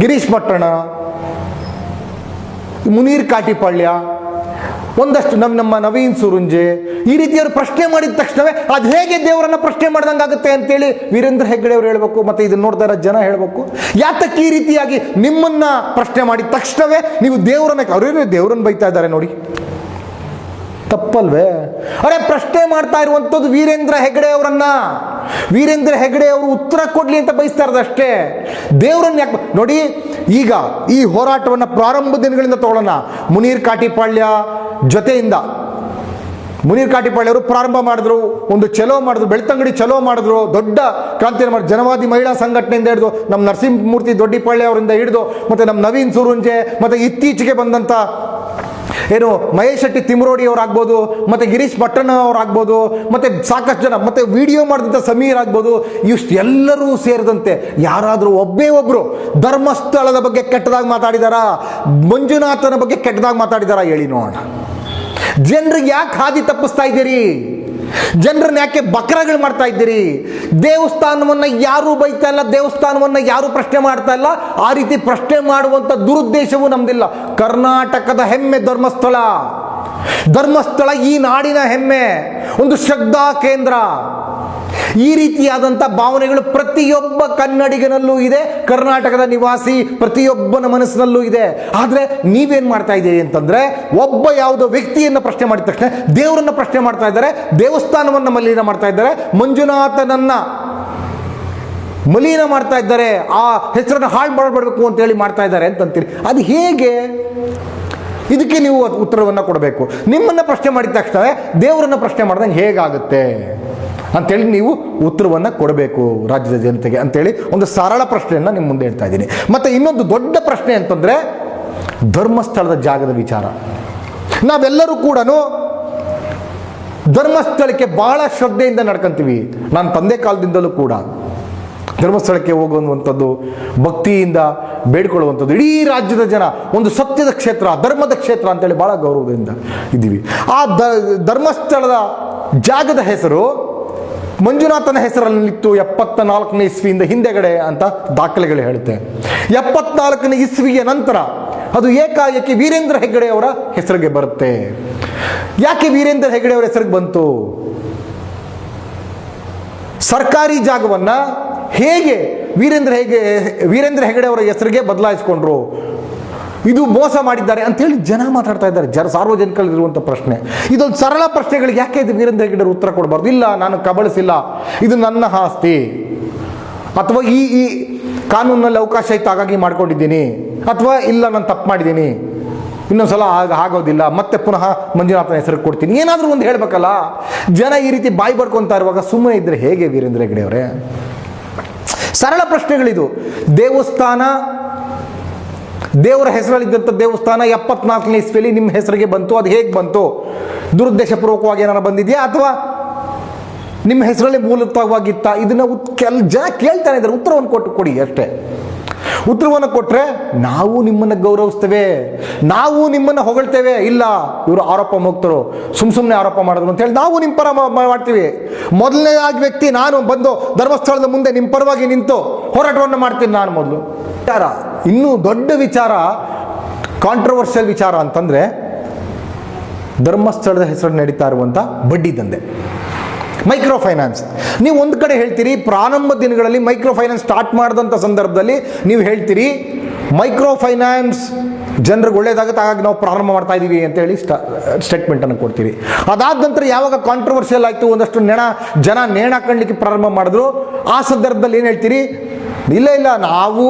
Speaker 1: ಗಿರೀಶ್ ಪಟ್ಟಣ ಮುನೀರ್ ಕಾಟಿಪಾಳ್ಯ, ಒಂದಷ್ಟು ನಮ್ಮ ನಮ್ಮ ನವೀನ್ ಸುರುಂಜೆ, ಈ ರೀತಿಯವರು ಪ್ರಶ್ನೆ ಮಾಡಿದ ತಕ್ಷಣವೇ ಅದು ಹೇಗೆ ದೇವರನ್ನ ಪ್ರಶ್ನೆ ಮಾಡ್ದಂಗಾಗುತ್ತೆ ಅಂತೇಳಿ ವೀರೇಂದ್ರ ಹೆಗ್ಗಡೆ ಅವರು ಹೇಳ್ಬೇಕು, ಮತ್ತೆ ಇದನ್ನು ನೋಡ್ತಾ ಜನ ಹೇಳ್ಬೇಕು. ಯಾತಕ್ಕೆ ಈ ರೀತಿಯಾಗಿ ನಿಮ್ಮನ್ನ ಪ್ರಶ್ನೆ ಮಾಡಿದ ತಕ್ಷಣವೇ ನೀವು ದೇವರನ್ನ, ಅವರೇನೇ ದೇವರನ್ನ ಬೈತಾ ಇದ್ದಾರೆ ನೋಡಿ. ತಪ್ಪಲ್ವೇ? ಅರೆ, ಪ್ರಶ್ನೆ ಮಾಡ್ತಾ ಇರುವಂಥದ್ದು ವೀರೇಂದ್ರ ಹೆಗ್ಡೆ ಅವರನ್ನ. ವೀರೇಂದ್ರ ಹೆಗ್ಡೆ ಅವರು ಉತ್ತರ ಕೊಡಲಿ ಅಂತ ಬಯಸ್ತಾ ಇರೋದು ಅಷ್ಟೇ. ದೇವರನ್ನ ಯಾಕೆ ನೋಡಿ, ಈಗ ಈ ಹೋರಾಟವನ್ನು ಪ್ರಾರಂಭ ದಿನಗಳಿಂದ ತಗೊಳ್ಳೋಣ. ಮುನೀರ್ ಕಾಟಿಪಾಳ್ಯ ಜೊತೆಯಿಂದ. ಮುನೀರ್ ಕಾಟಿಪಾಳ್ಯ ಅವರು ಪ್ರಾರಂಭ ಮಾಡಿದ್ರು, ಒಂದು ಚಲೋ ಮಾಡಿದ್ರು, ಬೆಳ್ತಂಗಡಿ ಚಲೋ ಮಾಡಿದ್ರು, ದೊಡ್ಡ ಕ್ರಾಂತಿಯನ್ನು ಮಾಡಿದ್ರು ಜನವಾದಿ ಮಹಿಳಾ ಸಂಘಟನೆಯಿಂದ ಹಿಡಿದು ನಮ್ಮ ನರಸಿಂಹಮೂರ್ತಿ ದೊಡ್ಡಿಪಾಳ್ಯ ಅವರಿಂದ ಹಿಡಿದು, ಮತ್ತು ನಮ್ಮ ನವೀನ್ ಸುರುಂಜೆ ಮತ್ತು ಇತ್ತೀಚೆಗೆ ಬಂದಂಥ ಏನು ಮಹೇಶ್ ಶೆಟ್ಟಿ ತಿಮ್ರೋಡಿ ಅವರಾಗ್ಬೋದು, ಮತ್ತೆ ಗಿರೀಶ್ ಪಟ್ಟಣ ಅವರಾಗ್ಬೋದು, ಮತ್ತೆ ಸಾಕಷ್ಟು ಜನ, ಮತ್ತೆ ವಿಡಿಯೋ ಮಾಡಿದಂಥ ಸಮೀರ್ ಆಗ್ಬೋದು ಇಷ್ಟು ಎಲ್ಲರೂ ಸೇರಿದಂತೆ ಯಾರಾದರೂ ಒಬ್ಬೇ ಒಬ್ಬರು ಧರ್ಮಸ್ಥಳದ ಬಗ್ಗೆ ಕೆಟ್ಟದಾಗಿ ಮಾತಾಡಿದಾರಾ? ಮಂಜುನಾಥನ ಬಗ್ಗೆ ಕೆಟ್ಟದಾಗಿ ಮಾತಾಡಿದಾರಾ ಹೇಳಿ ನೋಡೋಣ. ಜನರಿಗೆ ಯಾಕೆ ಹಾದಿ ತಪ್ಪಿಸ್ತಾ ಇದ್ದೀರಿ? ಜನರನ್ನ ಯಾಕೆ ಬಕ್ರಗಳು ಮಾಡ್ತಾ ಇದ್ದೀರಿ? ದೇವಸ್ಥಾನವನ್ನು ಯಾರು ಬೈತಾ ಇಲ್ಲ, ದೇವಸ್ಥಾನವನ್ನು ಯಾರು ಪ್ರಶ್ನೆ ಮಾಡ್ತಾ ಇಲ್ಲ. ಆ ರೀತಿ ಪ್ರಶ್ನೆ ಮಾಡುವಂಥ ದುರುದ್ದೇಶವೂ ನಮ್ದಿಲ್ಲ. ಕರ್ನಾಟಕದ ಹೆಮ್ಮೆ ಧರ್ಮಸ್ಥಳ. ಧರ್ಮಸ್ಥಳ ಈ ನಾಡಿನ ಹೆಮ್ಮೆ. ಒಂದು ಶ್ರದ್ಧಾ ಕೇಂದ್ರ. ಈ ರೀತಿಯಾದಂಥ ಭಾವನೆಗಳು ಪ್ರತಿಯೊಬ್ಬ ಕನ್ನಡಿಗನಲ್ಲೂ ಇದೆ, ಕರ್ನಾಟಕದ ನಿವಾಸಿ ಪ್ರತಿಯೊಬ್ಬನ ಮನಸ್ಸಿನಲ್ಲೂ ಇದೆ. ಆದರೆ ನೀವೇನು ಮಾಡ್ತಾ ಇದ್ದೀರಿ ಅಂತಂದರೆ, ಒಬ್ಬ ಯಾವುದೋ ವ್ಯಕ್ತಿಯನ್ನು ಪ್ರಶ್ನೆ ಮಾಡಿದ ತಕ್ಷಣ ದೇವರನ್ನ ಪ್ರಶ್ನೆ ಮಾಡ್ತಾ ಇದ್ದಾರೆ, ದೇವಸ್ಥಾನವನ್ನು ಮಲಿನ ಮಾಡ್ತಾ ಇದ್ದಾರೆ, ಮಂಜುನಾಥನನ್ನ ಮಲಿನ ಮಾಡ್ತಾ ಇದ್ದಾರೆ, ಆ ಹೆಸರನ್ನು ಹಾಳು ಮಾಡಬಾರ್ಬೇಕು ಅಂತೇಳಿ ಮಾಡ್ತಾ ಇದ್ದಾರೆ ಅಂತಂತೀರಿ. ಅದು ಹೇಗೆ? ಇದಕ್ಕೆ ನೀವು ಉತ್ತರವನ್ನು ಕೊಡಬೇಕು. ನಿಮ್ಮನ್ನು ಪ್ರಶ್ನೆ ಮಾಡಿದ ತಕ್ಷಣ ದೇವರನ್ನು ಪ್ರಶ್ನೆ ಮಾಡಿದಂಗೆ ಹೇಗಾಗುತ್ತೆ? ಅಂತೇಳಿ ನೀವು ಉತ್ತರವನ್ನು ಕೊಡಬೇಕು ರಾಜ್ಯದ ಜನತೆಗೆ ಅಂತೇಳಿ ಒಂದು ಸರಳ ಪ್ರಶ್ನೆಯನ್ನು ನಿಮ್ಮ ಮುಂದೆ ಹೇಳ್ತಾ ಇದ್ದೀನಿ. ಮತ್ತು ಇನ್ನೊಂದು ದೊಡ್ಡ ಪ್ರಶ್ನೆ ಅಂತಂದರೆ ಧರ್ಮಸ್ಥಳದ ಜಾಗದ ವಿಚಾರ. ನಾವೆಲ್ಲರೂ ಕೂಡ ಧರ್ಮಸ್ಥಳಕ್ಕೆ ಬಹಳ ಶ್ರದ್ಧೆಯಿಂದ ನಡ್ಕೊಂತೀವಿ. ನಾನು ತಂದೆ ಕಾಲದಿಂದಲೂ ಕೂಡ ಧರ್ಮಸ್ಥಳಕ್ಕೆ ಹೋಗುವಂಥದ್ದು ಭಕ್ತಿಯಿಂದ ಬೇಡ್ಕೊಳ್ಳುವಂಥದ್ದು ಇಡೀ ರಾಜ್ಯದ ಜನ ಒಂದು ಸತ್ಯದ ಕ್ಷೇತ್ರ, ಧರ್ಮದ ಕ್ಷೇತ್ರ ಅಂತೇಳಿ ಬಹಳ ಗೌರವದಿಂದ ಇದ್ದೀವಿ. ಆ ಧರ್ಮಸ್ಥಳದ ಜಾಗದ ಹೆಸರು ಮಂಜುನಾಥನ ಹೆಸರಲ್ಲಿತ್ತು ಎಪ್ಪತ್ತ ನಾಲ್ಕನೇ ಇಸ್ವಿಯಿಂದ ಹಿಂದೆಗಡೆ ಅಂತ ದಾಖಲೆಗಳು ಹೇಳುತ್ತೆ. ಎಪ್ಪತ್ನಾಲ್ಕನೇ ಇಸ್ವಿಯ ನಂತರ ಅದು ಏಕಾಏಕಿ ವೀರೇಂದ್ರ ಹೆಗ್ಗಡೆಯವರ ಹೆಸರಿಗೆ ಬರುತ್ತೆ. ಯಾಕೆ ವೀರೇಂದ್ರ ಹೆಗ್ಗಡೆಯವರ ಹೆಸರಿಗೆ ಬಂತು? ಸರ್ಕಾರಿ ಜಾಗವನ್ನ ಹೇಗೆ ವೀರೇಂದ್ರ ಹೇಗೆ ವೀರೇಂದ್ರ ಹೆಗ್ಗಡೆಯವರ ಹೆಸರಿಗೆ ಬದಲಾಯಿಸಿಕೊಂಡ್ರು? ಇದು ಮೋಸ ಮಾಡಿದ್ದಾರೆ ಅಂತೇಳಿ ಜನ ಮಾತಾಡ್ತಾ ಇದ್ದಾರೆ. ಜನ ಸಾರ್ವಜನಿಕರಿರುವಂಥ ಪ್ರಶ್ನೆ. ಇದೊಂದು ಸರಳ ಪ್ರಶ್ನೆಗಳಿಗೆ ಯಾಕೆ ಇದು ವೀರೇಂದ್ರ ಹೆಗಡೆ ಉತ್ತರ ಕೊಡಬಾರ್ದು? ಇಲ್ಲ, ನಾನು ಕಬಳಿಸಿಲ್ಲ. ಇದು ನನ್ನ ಆಸ್ತಿ. ಅಥವಾ ಈ ಈ ಕಾನೂನಲ್ಲಿ ಅವಕಾಶ ಇತ್ತು, ಹಾಗಾಗಿ ಮಾಡ್ಕೊಂಡಿದ್ದೀನಿ. ಅಥವಾ ಇಲ್ಲ, ನಾನು ತಪ್ಪು ಮಾಡಿದ್ದೀನಿ. ಇನ್ನೊಂದ್ಸಲ ಆಗ ಆಗೋದಿಲ್ಲ. ಮತ್ತೆ ಪುನಃ ಮಂಜುನಾಥನ ಹೆಸರು ಕೊಡ್ತೀನಿ. ಏನಾದರೂ ಒಂದು ಹೇಳಬೇಕಲ್ಲ? ಜನ ಈ ರೀತಿ ಬಾಯಿ ಬರ್ಕೊಂತ ಇರುವಾಗ ಸುಮ್ಮನೆ ಇದ್ರೆ ಹೇಗೆ ವೀರೇಂದ್ರ ಹೆಗಡೆ ಅವರೇ ಸರಳ ಪ್ರಶ್ನೆಗಳಿದು. ದೇವಸ್ಥಾನ ದೇವರ ಹೆಸರಲ್ಲಿದ್ದಂಥ ದೇವಸ್ಥಾನ ಎಪ್ಪತ್ನಾಲ್ಕನೇ ಇಸ್ವಿಯಲ್ಲಿ ನಿಮ್ಮ ಹೆಸರಿಗೆ ಬಂತು, ಅದು ಹೇಗೆ ಬಂತು? ದುರುದ್ದೇಶಪೂರ್ವಕವಾಗಿ ಏನಾರು ಬಂದಿದೆಯಾ ಅಥವಾ ನಿಮ್ಮ ಹೆಸರಲ್ಲಿ ಮೂಲತವಾಗಿತ್ತ? ಇದನ್ನು ಕೆಲ, ಜನ ಕೇಳ್ತಾನೆ ಇದ್ದಾರೆ, ಉತ್ತರವನ್ನು ಕೊಟ್ಟು ಕೊಡಿ ಅಷ್ಟೇ. ಉತ್ತರವನ್ನು ಕೊಟ್ಟರೆ ನಾವು ನಿಮ್ಮನ್ನು ಗೌರವಿಸ್ತೇವೆ, ನಾವು ನಿಮ್ಮನ್ನು ಹೊಗಳ್ತೇವೆ. ಇಲ್ಲ, ಇವರು ಆರೋಪ ಮುಕ್ತರು ಸುಮ್ ಸುಮ್ಮನೆ ಆರೋಪ ಮಾಡಿದ್ರು ಅಂತ ಹೇಳಿ ನಾವು ನಿಮ್ಮ ಪರ ಮಾಡ್ತೀವಿ. ಮೊದಲನೇದಾಗಿ ವ್ಯಕ್ತಿ ನಾನು ಬಂದು ಧರ್ಮಸ್ಥಳದ ಮುಂದೆ ನಿಮ್ಮ ಪರವಾಗಿ ನಿಂತು ಹೋರಾಟವನ್ನು ಮಾಡ್ತೀನಿ ನಾನು ಮೊದಲು. ವಿಚಾರ ಇನ್ನೂ ದೊಡ್ಡ ವಿಚಾರ ಕಾಂಟ್ರವರ್ಷಿಯಲ್ ವಿಚಾರ ಅಂತಂದ್ರೆ ಧರ್ಮಸ್ಥಳದ ಹೆಸರು ನಡೀತಾ ಇರುವಂಥ ಬಡ್ಡಿ ದಂಧೆ. ಮೈಕ್ರೋ ಫೈನಾನ್ಸ್ ನೀವು ಒಂದು ಕಡೆ ಹೇಳ್ತೀರಿ, ಪ್ರಾರಂಭ ದಿನಗಳಲ್ಲಿ ಮೈಕ್ರೋ ಫೈನಾನ್ಸ್ ಸ್ಟಾರ್ಟ್ ಮಾಡಿದಂಥ ಸಂದರ್ಭದಲ್ಲಿ ನೀವು ಹೇಳ್ತೀರಿ ಮೈಕ್ರೋ ಫೈನಾನ್ಸ್ ಜನರಿಗೆ ಒಳ್ಳೇದಾಗುತ್ತೆ, ಹಾಗಾಗಿ ನಾವು ಪ್ರಾರಂಭ ಮಾಡ್ತಾ ಇದ್ದೀವಿ ಅಂತ ಹೇಳಿ ಸ್ಟಾ ಸ್ಟೇಟ್ಮೆಂಟನ್ನು ಕೊಡ್ತೀರಿ. ಅದಾದ ನಂತರ ಯಾವಾಗ ಕಾಂಟ್ರವರ್ಷಿಯಲ್ ಆಯಿತು, ಒಂದಷ್ಟು ನೆಣ, ಜನ ನೇಣ ಹಾಕೊಳ್ಳಿಕ್ಕೆ ಪ್ರಾರಂಭ ಮಾಡಿದ್ರು, ಆ ಸಂದರ್ಭದಲ್ಲಿ ಏನು ಹೇಳ್ತೀರಿ, ಇಲ್ಲ ಇಲ್ಲ, ನಾವು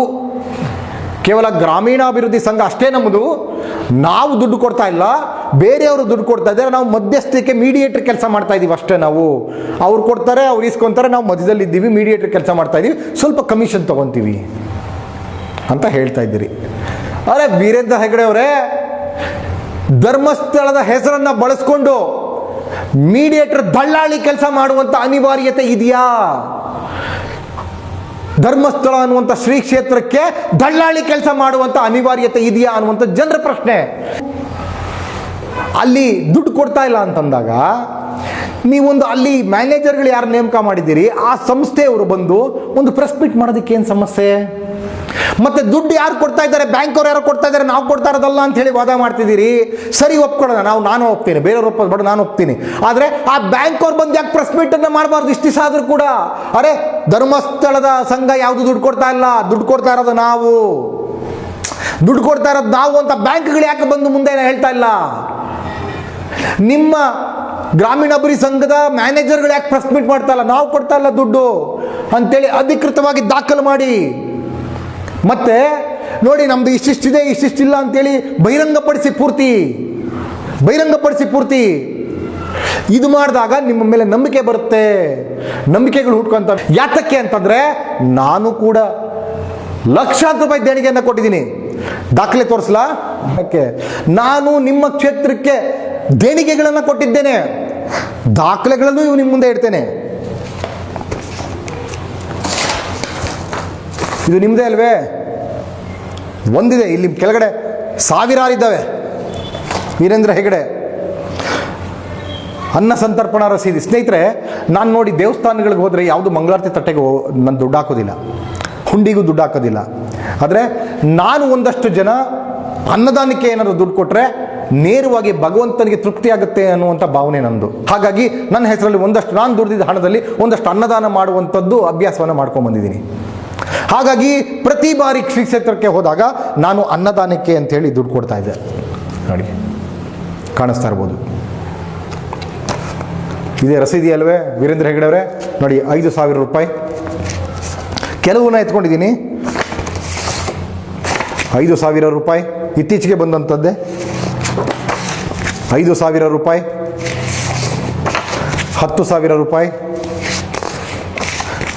Speaker 1: ಕೇವಲ ಗ್ರಾಮೀಣಾಭಿವೃದ್ಧಿ ಸಂಘ ಅಷ್ಟೇ ನಮ್ಮದು. ನಾವು ದುಡ್ಡು ಕೊಡ್ತಾ ಇಲ್ಲ. ಬೇರೆಯವರು ದುಡ್ಡು ಕೊಡ್ತಾ ಇದ್ದಾರೆ. ನಾವು ಮಧ್ಯಸ್ಥಿಕೆ ಮೀಡಿಯೇಟರ್ ಕೆಲಸ ಮಾಡ್ತಾ ಇದ್ದೀವಿ ಅಷ್ಟೇ ನಾವು. ಅವ್ರು ಕೊಡ್ತಾರೆ, ಅವ್ರು ಇಸ್ಕೊತಾರೆ ನಾವು ಮಧ್ಯದಲ್ಲಿ ಇದ್ದೀವಿ ಮೀಡಿಯೇಟರ್ ಕೆಲಸ ಮಾಡ್ತಾ ಇದ್ದೀವಿ ಸ್ವಲ್ಪ ಕಮಿಷನ್ ತೊಗೊತೀವಿ ಅಂತ ಹೇಳ್ತಾ ಇದ್ದೀರಿ. ಅರೆ ವೀರೇಂದ್ರ ಹೆಗಡೆ ಅವರೇ, ಧರ್ಮಸ್ಥಳದ ಹೆಸರನ್ನ ಬಳಸ್ಕೊಂಡು ಮೀಡಿಯೇಟರ್ ದಳ್ಳಾಳಿ ಕೆಲಸ ಮಾಡುವಂತ ಅನಿವಾರ್ಯತೆ ಇದೆಯಾ? ಧರ್ಮಸ್ಥಳ ಅನ್ನುವಂಥ ಶ್ರೀ ಕ್ಷೇತ್ರಕ್ಕೆ ದಳ್ಳಾಳಿ ಕೆಲಸ ಮಾಡುವಂಥ ಅನಿವಾರ್ಯತೆ ಇದೆಯಾ ಅನ್ನುವಂಥ ಜನರ ಪ್ರಶ್ನೆ. ಅಲ್ಲಿ ದುಡ್ಡು ಕೊಡ್ತಾ ಇಲ್ಲ ಅಂತಂದಾಗ, ನೀವೊಂದು ಅಲ್ಲಿ ಮ್ಯಾನೇಜರ್ಗಳು ಯಾರು ನೇಮಕ ಮಾಡಿದ್ದೀರಿ, ಆ ಸಂಸ್ಥೆಯವರು ಬಂದು ಒಂದು ಪ್ರೆಸ್ ಮೀಟ್ ಮಾಡೋದಕ್ಕೆ ಏನು ಸಮಸ್ಯೆ? ಮತ್ತೆ ದುಡ್ಡು ಯಾರು ಕೊಡ್ತಾ ಇದ್ದಾರೆ? ಬ್ಯಾಂಕ್ ಅವ್ರು ಯಾರು ಕೊಡ್ತಾ ಇದ್ದಾರೆ? ನಾವು ಕೊಡ್ತಾ ಇರೋದಲ್ಲ ಅಂತ ಹೇಳಿ ವಾದ ಮಾಡ್ತಿದ್ದೀರಿ. ಸರಿ, ಒಪ್ಕೊಳ್ಳೋಣ. ನಾವು, ನಾನು ಒಪ್ತೀನಿ. ಬೇರೆಯವ್ರು ಒಪ್ಪೋದು ನಾನು ಒಪ್ತೀನಿ. ಆದರೆ ಆ ಬ್ಯಾಂಕ್ ಅವ್ರು ಬಂದು ಯಾಕೆ ಪ್ರೆಸ್ ಮೀಟನ್ನು ಮಾಡಬಾರ್ದು? ಇಷ್ಟು ದಿವಸ ಆದರೂ ಕೂಡ. ಅರೆ, ಧರ್ಮಸ್ಥಳದ ಸಂಘ ಯಾವುದು ದುಡ್ಡು ಕೊಡ್ತಾ ಇಲ್ಲ? ದುಡ್ಡು ಕೊಡ್ತಾ ಇರೋದು ನಾವು. ದುಡ್ಡು ಕೊಡ್ತಾ ಇರೋದು ನಾವು ಅಂತ ಬ್ಯಾಂಕ್ಗಳು ಯಾಕೆ ಬಂದು ಮುಂದೆ ಹೇಳ್ತಾ ಇಲ್ಲ? ನಿಮ್ಮ ಗ್ರಾಮೀಣಾಭಿವೃದ್ಧಿ ಸಂಘದ ಮ್ಯಾನೇಜರ್ಗಳು ಯಾಕೆ ಪ್ರೆಸ್ ಮೀಟ್ ಮಾಡ್ತಾ ಇಲ್ಲ? ನಾವು ಕೊಡ್ತಾ ಇಲ್ಲ ದುಡ್ಡು. ಅಂತೇಳಿ ಅಧಿಕೃತವಾಗಿ ದಾಖಲು ಮಾಡಿ. ಮತ್ತೆ ನೋಡಿ ನಮ್ದು ಇಷ್ಟಿಷ್ಟಿದೆ ಇಷ್ಟಿಷ್ಟಿಲ್ಲ ಅಂತೇಳಿ ಬಹಿರಂಗಪಡಿಸಿ ಪೂರ್ತಿ ಬಹಿರಂಗಪಡಿಸಿ ಪೂರ್ತಿ. ಇದು ಮಾಡಿದಾಗ ನಿಮ್ಮ ಮೇಲೆ ನಂಬಿಕೆ ಬರುತ್ತೆ. ನಂಬಿಕೆಗಳು ಹುಟ್ಕೊಂತ ಯಾತಕ್ಕೆ ಅಂತಂದ್ರೆ ನಾನು ಕೂಡ ಲಕ್ಷಾಂತರ ರೂಪಾಯಿ ದೇಣಿಗೆಯನ್ನು ಕೊಟ್ಟಿದ್ದೀನಿ. ದಾಖಲೆ ತೋರಿಸ್ಲಾ? ಯಾಕೆ? ನಾನು ನಿಮ್ಮ ಕ್ಷೇತ್ರಕ್ಕೆ ದೇಣಿಗೆಗಳನ್ನು ಕೊಟ್ಟಿದ್ದೇನೆ. ದಾಖಲೆಗಳನ್ನು ಇವು ನಿಮ್ಮ ಮುಂದೆ ಇಡ್ತೇನೆ ಇದು ನಿಮ್ಮದೇ ಅಲ್ವೇ? ಒಂದಿದೆ, ಇಲ್ಲಿ ಕೆಳಗಡೆ ಸಾವಿರಾರು ಇದ್ದಾವೆ ವೀರೇಂದ್ರ ಹೆಗಡೆ ಅನ್ನ ಸಂತರ್ಪಣಾ ರಸೀದಿ. ಸ್ನೇಹಿತರೆ, ನಾನು ನೋಡಿ ದೇವಸ್ಥಾನಗಳಿಗೆ ಹೋದರೆ ಯಾವುದು ಮಂಗಳಾರತಿ ತಟ್ಟೆಗೆ ನಾನು ದುಡ್ಡು ಹಾಕೋದಿಲ್ಲ. ಹುಂಡಿಗೂ ದುಡ್ಡು ಹಾಕೋದಿಲ್ಲ. ಆದರೆ ನಾನು ಒಂದಷ್ಟು ಜನ ಅನ್ನದಾನಕ್ಕೆ ಏನಾದರೂ ದುಡ್ಡು ಕೊಟ್ಟರೆ ನೇರವಾಗಿ ಭಗವಂತನಿಗೆ ತೃಪ್ತಿ ಆಗುತ್ತೆ ಅನ್ನುವಂಥ ಭಾವನೆ ನಂದು. ಹಾಗಾಗಿ ನನ್ನ ಹೆಸರಲ್ಲಿ ಒಂದಷ್ಟು ನಾನು ದುಡಿದಿದ್ದ ಹಣದಲ್ಲಿ ಒಂದಷ್ಟು ಅನ್ನದಾನ ಮಾಡುವಂಥದ್ದು ಅಭ್ಯಾಸವನ್ನು ಮಾಡ್ಕೊಂಡು ಬಂದಿದ್ದೀನಿ. ಹಾಗಾಗಿ ಪ್ರತಿ ಬಾರಿ ಕ್ಷೇತ್ರಕ್ಕೆ ಹೋದಾಗ ನಾನು ಅನ್ನದಾನಕ್ಕೆ ಅಂತ ಹೇಳಿ ದುಡ್ಡು ಕೊಡ್ತಾ ಇದ್ದೆ. ನೋಡಿ. ಕಾಣಿಸ್ತಾ ಇರ್ಬೋದು. ಇದೇ ರಸೀದಿ ಅಲ್ವೇ? ವೀರೇಂದ್ರ ಹೆಗಡೆ ಅವರೇ ನೋಡಿ ಐದು ಸಾವಿರ ರೂಪಾಯಿ. ಕೆಲವನ್ನ ಎತ್ಕೊಂಡಿದ್ದೀನಿ. ಐದು ಸಾವಿರ ರೂಪಾಯಿ. ಇತ್ತೀಚೆಗೆ ಬಂದಂಥದ್ದೇ ಐದು ಸಾವಿರ ರೂಪಾಯಿ. ಹತ್ತು ಸಾವಿರ ರೂಪಾಯಿ.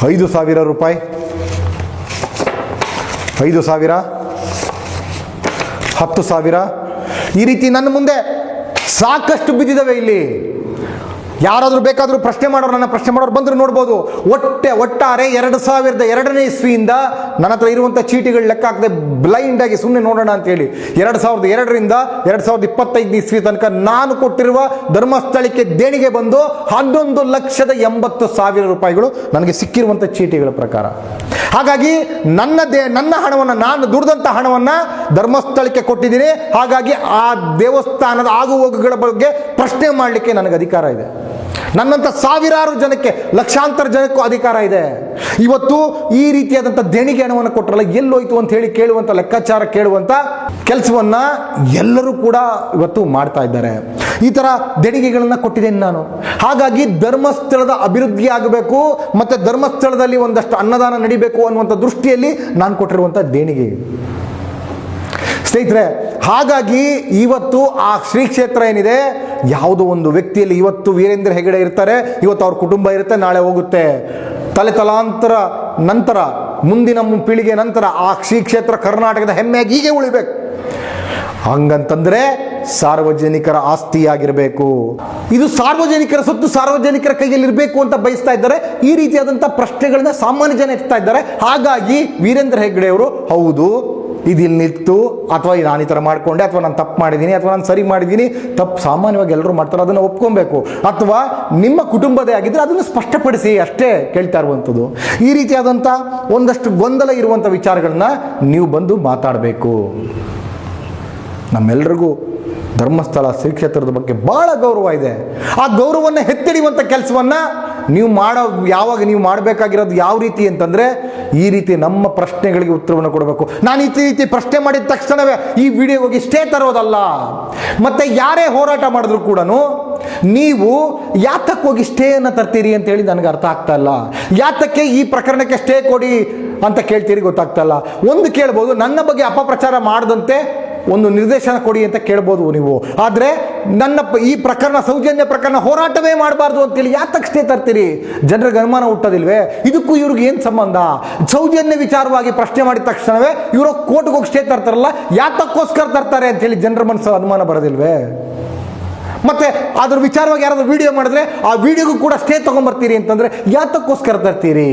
Speaker 1: ಐದು ಸಾವಿರ ರೂಪಾಯಿ. ಐದು ಸಾವಿರ, ಹತ್ತು ಸಾವಿರ. ಈ ರೀತಿ ನನ್ನ ಮುಂದೆ ಸಾಕಷ್ಟು ಬಿದ್ದಿದ್ದಾವೆ ಇಲ್ಲಿ. ಯಾರಾದರೂ ಬೇಕಾದರೂ ಪ್ರಶ್ನೆ ಮಾಡೋರು ನನ್ನ ಪ್ರಶ್ನೆ ಮಾಡೋರು ಬಂದರೂ ನೋಡ್ಬೋದು. ಒಟ್ಟೆ, ಒಟ್ಟಾರೆ ಎರಡು ಸಾವಿರದ ಎರಡನೇ ಇಸ್ವಿಯಿಂದ ನನ್ನ ಹತ್ರ ಇರುವಂಥ ಚೀಟಿಗಳು ಲೆಕ್ಕ ಹಾಕದೆ ಬ್ಲೈಂಡ್ ಆಗಿ ಸುಮ್ಮನೆ ನೋಡೋಣ ಅಂತೇಳಿ ಎರಡು ಸಾವಿರದ ಎರಡರಿಂದ ಎರಡು ಸಾವಿರದ ಇಪ್ಪತ್ತೈದು ಇಸ್ವಿ ತನಕ ನಾನು ಕೊಟ್ಟಿರುವ ಧರ್ಮಸ್ಥಳಕ್ಕೆ ದೇಣಿಗೆ ಬಂದು ಹನ್ನೊಂದು ಲಕ್ಷದ ಎಂಬತ್ತು ಸಾವಿರ ರೂಪಾಯಿಗಳು ನನಗೆ ಸಿಕ್ಕಿರುವಂಥ ಚೀಟಿಗಳ ಪ್ರಕಾರ. ಹಾಗಾಗಿ ನನ್ನ ದೇ, ನನ್ನ ಹಣವನ್ನು, ನಾನು ದುಡಿದಂಥ ಹಣವನ್ನು ಧರ್ಮಸ್ಥಳಕ್ಕೆ ಕೊಟ್ಟಿದ್ದೀನಿ. ಹಾಗಾಗಿ ಆ ದೇವಸ್ಥಾನದ ಆಗುಹೋಗುಗಳ ಬಗ್ಗೆ ಪ್ರಶ್ನೆ ಮಾಡಲಿಕ್ಕೆ ನನಗೆ ಅಧಿಕಾರ ಇದೆ. ನನ್ನಂಥ ಸಾವಿರಾರು ಜನಕ್ಕೆ, ಲಕ್ಷಾಂತರ ಜನಕ್ಕೂ ಅಧಿಕಾರ ಇದೆ. ಇವತ್ತು ಈ ರೀತಿಯಾದಂಥ ದೇಣಿಗೆ ಹಣವನ್ನು ಕೊಟ್ಟರಲ್ಲ ಎಲ್ಲೋಯ್ತು ಅಂತ ಹೇಳಿ ಕೇಳುವಂಥ ಲೆಕ್ಕಾಚಾರ ಕೇಳುವಂಥ ಕೆಲಸವನ್ನ ಎಲ್ಲರೂ ಕೂಡ ಇವತ್ತು ಮಾಡ್ತಾ ಇದ್ದಾರೆ. ಈ ಥರ ದೇಣಿಗೆಗಳನ್ನು ಕೊಟ್ಟಿದ್ದೇನೆ ನಾನು. ಹಾಗಾಗಿ ಧರ್ಮಸ್ಥಳದ ಅಭಿವೃದ್ಧಿ ಆಗಬೇಕು, ಮತ್ತು ಧರ್ಮಸ್ಥಳದಲ್ಲಿ ಒಂದಷ್ಟು ಅನ್ನದಾನ ನಡಿಬೇಕು ಅನ್ನುವಂಥ ದೃಷ್ಟಿಯಲ್ಲಿ ನಾನು ಕೊಟ್ಟಿರುವಂಥ ದೇಣಿಗೆ. ಸ್ನೇಹಿತರೆ, ಹಾಗಾಗಿ ಇವತ್ತು ಆ ಶ್ರೀ ಕ್ಷೇತ್ರ ಏನಿದೆ, ಯಾವುದೋ ಒಂದು ವ್ಯಕ್ತಿಯಲ್ಲಿ ಇವತ್ತು ವೀರೇಂದ್ರ ಹೆಗಡೆ ಇರ್ತಾರೆ, ಇವತ್ತು ಅವ್ರ ಕುಟುಂಬ ಇರುತ್ತೆ, ನಾಳೆ ಹೋಗುತ್ತೆ. ತಲೆ ತಲಾಂತರ ನಂತರ, ಮುಂದಿನ ಪೀಳಿಗೆ ನಂತರ ಆ ಶ್ರೀ ಕ್ಷೇತ್ರ ಕರ್ನಾಟಕದ ಹೆಮ್ಮೆಯಾಗಿ ಹೀಗೆ ಉಳಿಬೇಕು. ಹಂಗಂತಂದ್ರೆ ಸಾರ್ವಜನಿಕರ ಆಸ್ತಿಯಾಗಿರಬೇಕು. ಇದು ಸಾರ್ವಜನಿಕರ ಸೊತ್ತು ಸಾರ್ವಜನಿಕರ ಕೈಯಲ್ಲಿರಬೇಕು ಅಂತ ಬಯಸ್ತಾ ಇದ್ದಾರೆ. ಈ ರೀತಿಯಾದಂಥ ಪ್ರಶ್ನೆಗಳನ್ನ ಸಾಮಾನ್ಯ ಜನ ಎತ್ತಾ ಇದ್ದಾರೆ. ಹಾಗಾಗಿ ವೀರೇಂದ್ರ ಹೆಗ್ಗಡೆಯವರು ಹೌದು ಇದು ಇಲ್ಲಿ ನಿಂತು ಅಥವಾ ನಾನು ಈ ಥರ ಮಾಡಿಕೊಂಡೆ, ಅಥವಾ ನಾನು ತಪ್ಪು ಮಾಡಿದ್ದೀನಿ ಅಥವಾ ನಾನು ಸರಿ ಮಾಡಿದ್ದೀನಿ ತಪ್ಪು ಸಾಮಾನ್ಯವಾಗಿ ಎಲ್ಲರೂ ಮಾಡ್ತಾರೆ, ಅದನ್ನು ಒಪ್ಕೊಬೇಕು. ಅಥವಾ ನಿಮ್ಮ ಕುಟುಂಬದೇ ಆಗಿದ್ದರೆ ಅದನ್ನು ಸ್ಪಷ್ಟಪಡಿಸಿ ಅಷ್ಟೇ ಕೇಳ್ತಾ ಇರುವಂಥದ್ದು. ಈ ರೀತಿಯಾದಂಥ ಒಂದಷ್ಟು ಗೊಂದಲ ಇರುವಂಥ ವಿಚಾರಗಳನ್ನ ನೀವು ಬಂದು ಮಾತಾಡಬೇಕು. ನಮ್ಮೆಲ್ರಿಗೂ ಧರ್ಮಸ್ಥಳ ಶ್ರೀ ಕ್ಷೇತ್ರದ ಬಗ್ಗೆ ಬಹಳ ಗೌರವ ಇದೆ. ಆ ಗೌರವವನ್ನು ಎತ್ತಿಡಿಯುವಂಥ ಕೆಲಸವನ್ನ ನೀವು ಮಾಡೋ, ಯಾವಾಗ ನೀವು ಮಾಡಬೇಕಾಗಿರೋದು ಯಾವ ರೀತಿ ಅಂತಂದರೆ ಈ ರೀತಿ ನಮ್ಮ ಪ್ರಶ್ನೆಗಳಿಗೆ ಉತ್ತರವನ್ನು ಕೊಡಬೇಕು. ನಾನು ಈ ರೀತಿ ಪ್ರಶ್ನೆ ಮಾಡಿದ ತಕ್ಷಣವೇ ಈ ವಿಡಿಯೋ ಹೋಗಿ ಸ್ಟೇ ತರೋದಲ್ಲ. ಮತ್ತೆ ಯಾರೇ ಹೋರಾಟ ಮಾಡಿದ್ರು ಕೂಡ ನೀವು ಯಾತಕ್ಕೆ ಹೋಗಿ ಸ್ಟೇಯನ್ನು ತರ್ತೀರಿ ಅಂತ ಹೇಳಿ ನನಗೆ ಅರ್ಥ ಆಗ್ತಾ ಇಲ್ಲ. ಯಾತಕ್ಕೆ ಈ ಪ್ರಕರಣಕ್ಕೆ ಸ್ಟೇ ಕೊಡಿ ಅಂತ ಕೇಳ್ತೀರಿ ಗೊತ್ತಾಗ್ತಾ ಇಲ್ಲ. ಒಂದು ಕೇಳ್ಬೋದು, ನನ್ನ ಬಗ್ಗೆ ಅಪಪ್ರಚಾರ ಮಾಡದಂತೆ ಒಂದು ನಿರ್ದೇಶನ ಕೊಡಿ ಅಂತ ಕೇಳ್ಬೋದು ನೀವು. ಆದರೆ ನನ್ನ ಈ ಪ್ರಕರಣ, ಸೌಜನ್ಯ ಪ್ರಕರಣ ಹೋರಾಟವೇ ಮಾಡಬಾರ್ದು ಅಂತೇಳಿ ಯಾತಕ್ಕೆ ತರ್ತೀರಿ? ಜನರಿಗೆ ಅನುಮಾನ ಹುಟ್ಟೋದಿಲ್ವೇ? ಇದಕ್ಕೂ ಇವ್ರಿಗೆ ಏನು ಸಂಬಂಧ? ಸೌಜನ್ಯ ವಿಚಾರವಾಗಿ ಪ್ರಶ್ನೆ ಮಾಡಿದ ತಕ್ಷಣವೇ ಇವರು ಕೋರ್ಟ್ಗೆ ಹೋಗಿ ಸ್ಟೇ ತರ್ತಾರಲ್ಲ, ಯಾತಕ್ಕೋಸ್ಕರ ತರ್ತಾರೆ ಅಂತೇಳಿ ಜನರ ಮನಸ್ಸು ಅನುಮಾನ ಬರೋದಿಲ್ವೇ? ಮತ್ತೆ ಅದ್ರ ವಿಚಾರವಾಗಿ ಯಾರಾದ್ರೂ ವಿಡಿಯೋ ಮಾಡಿದ್ರೆ ಆ ವಿಡಿಯೋಗೂ ಕೂಡ ಸ್ಟೇ ತಗೊಂಡ್ಬರ್ತೀರಿ ಅಂತಂದ್ರೆ ಯಾತಕ್ಕೋಸ್ಕರ ತರ್ತೀರಿ?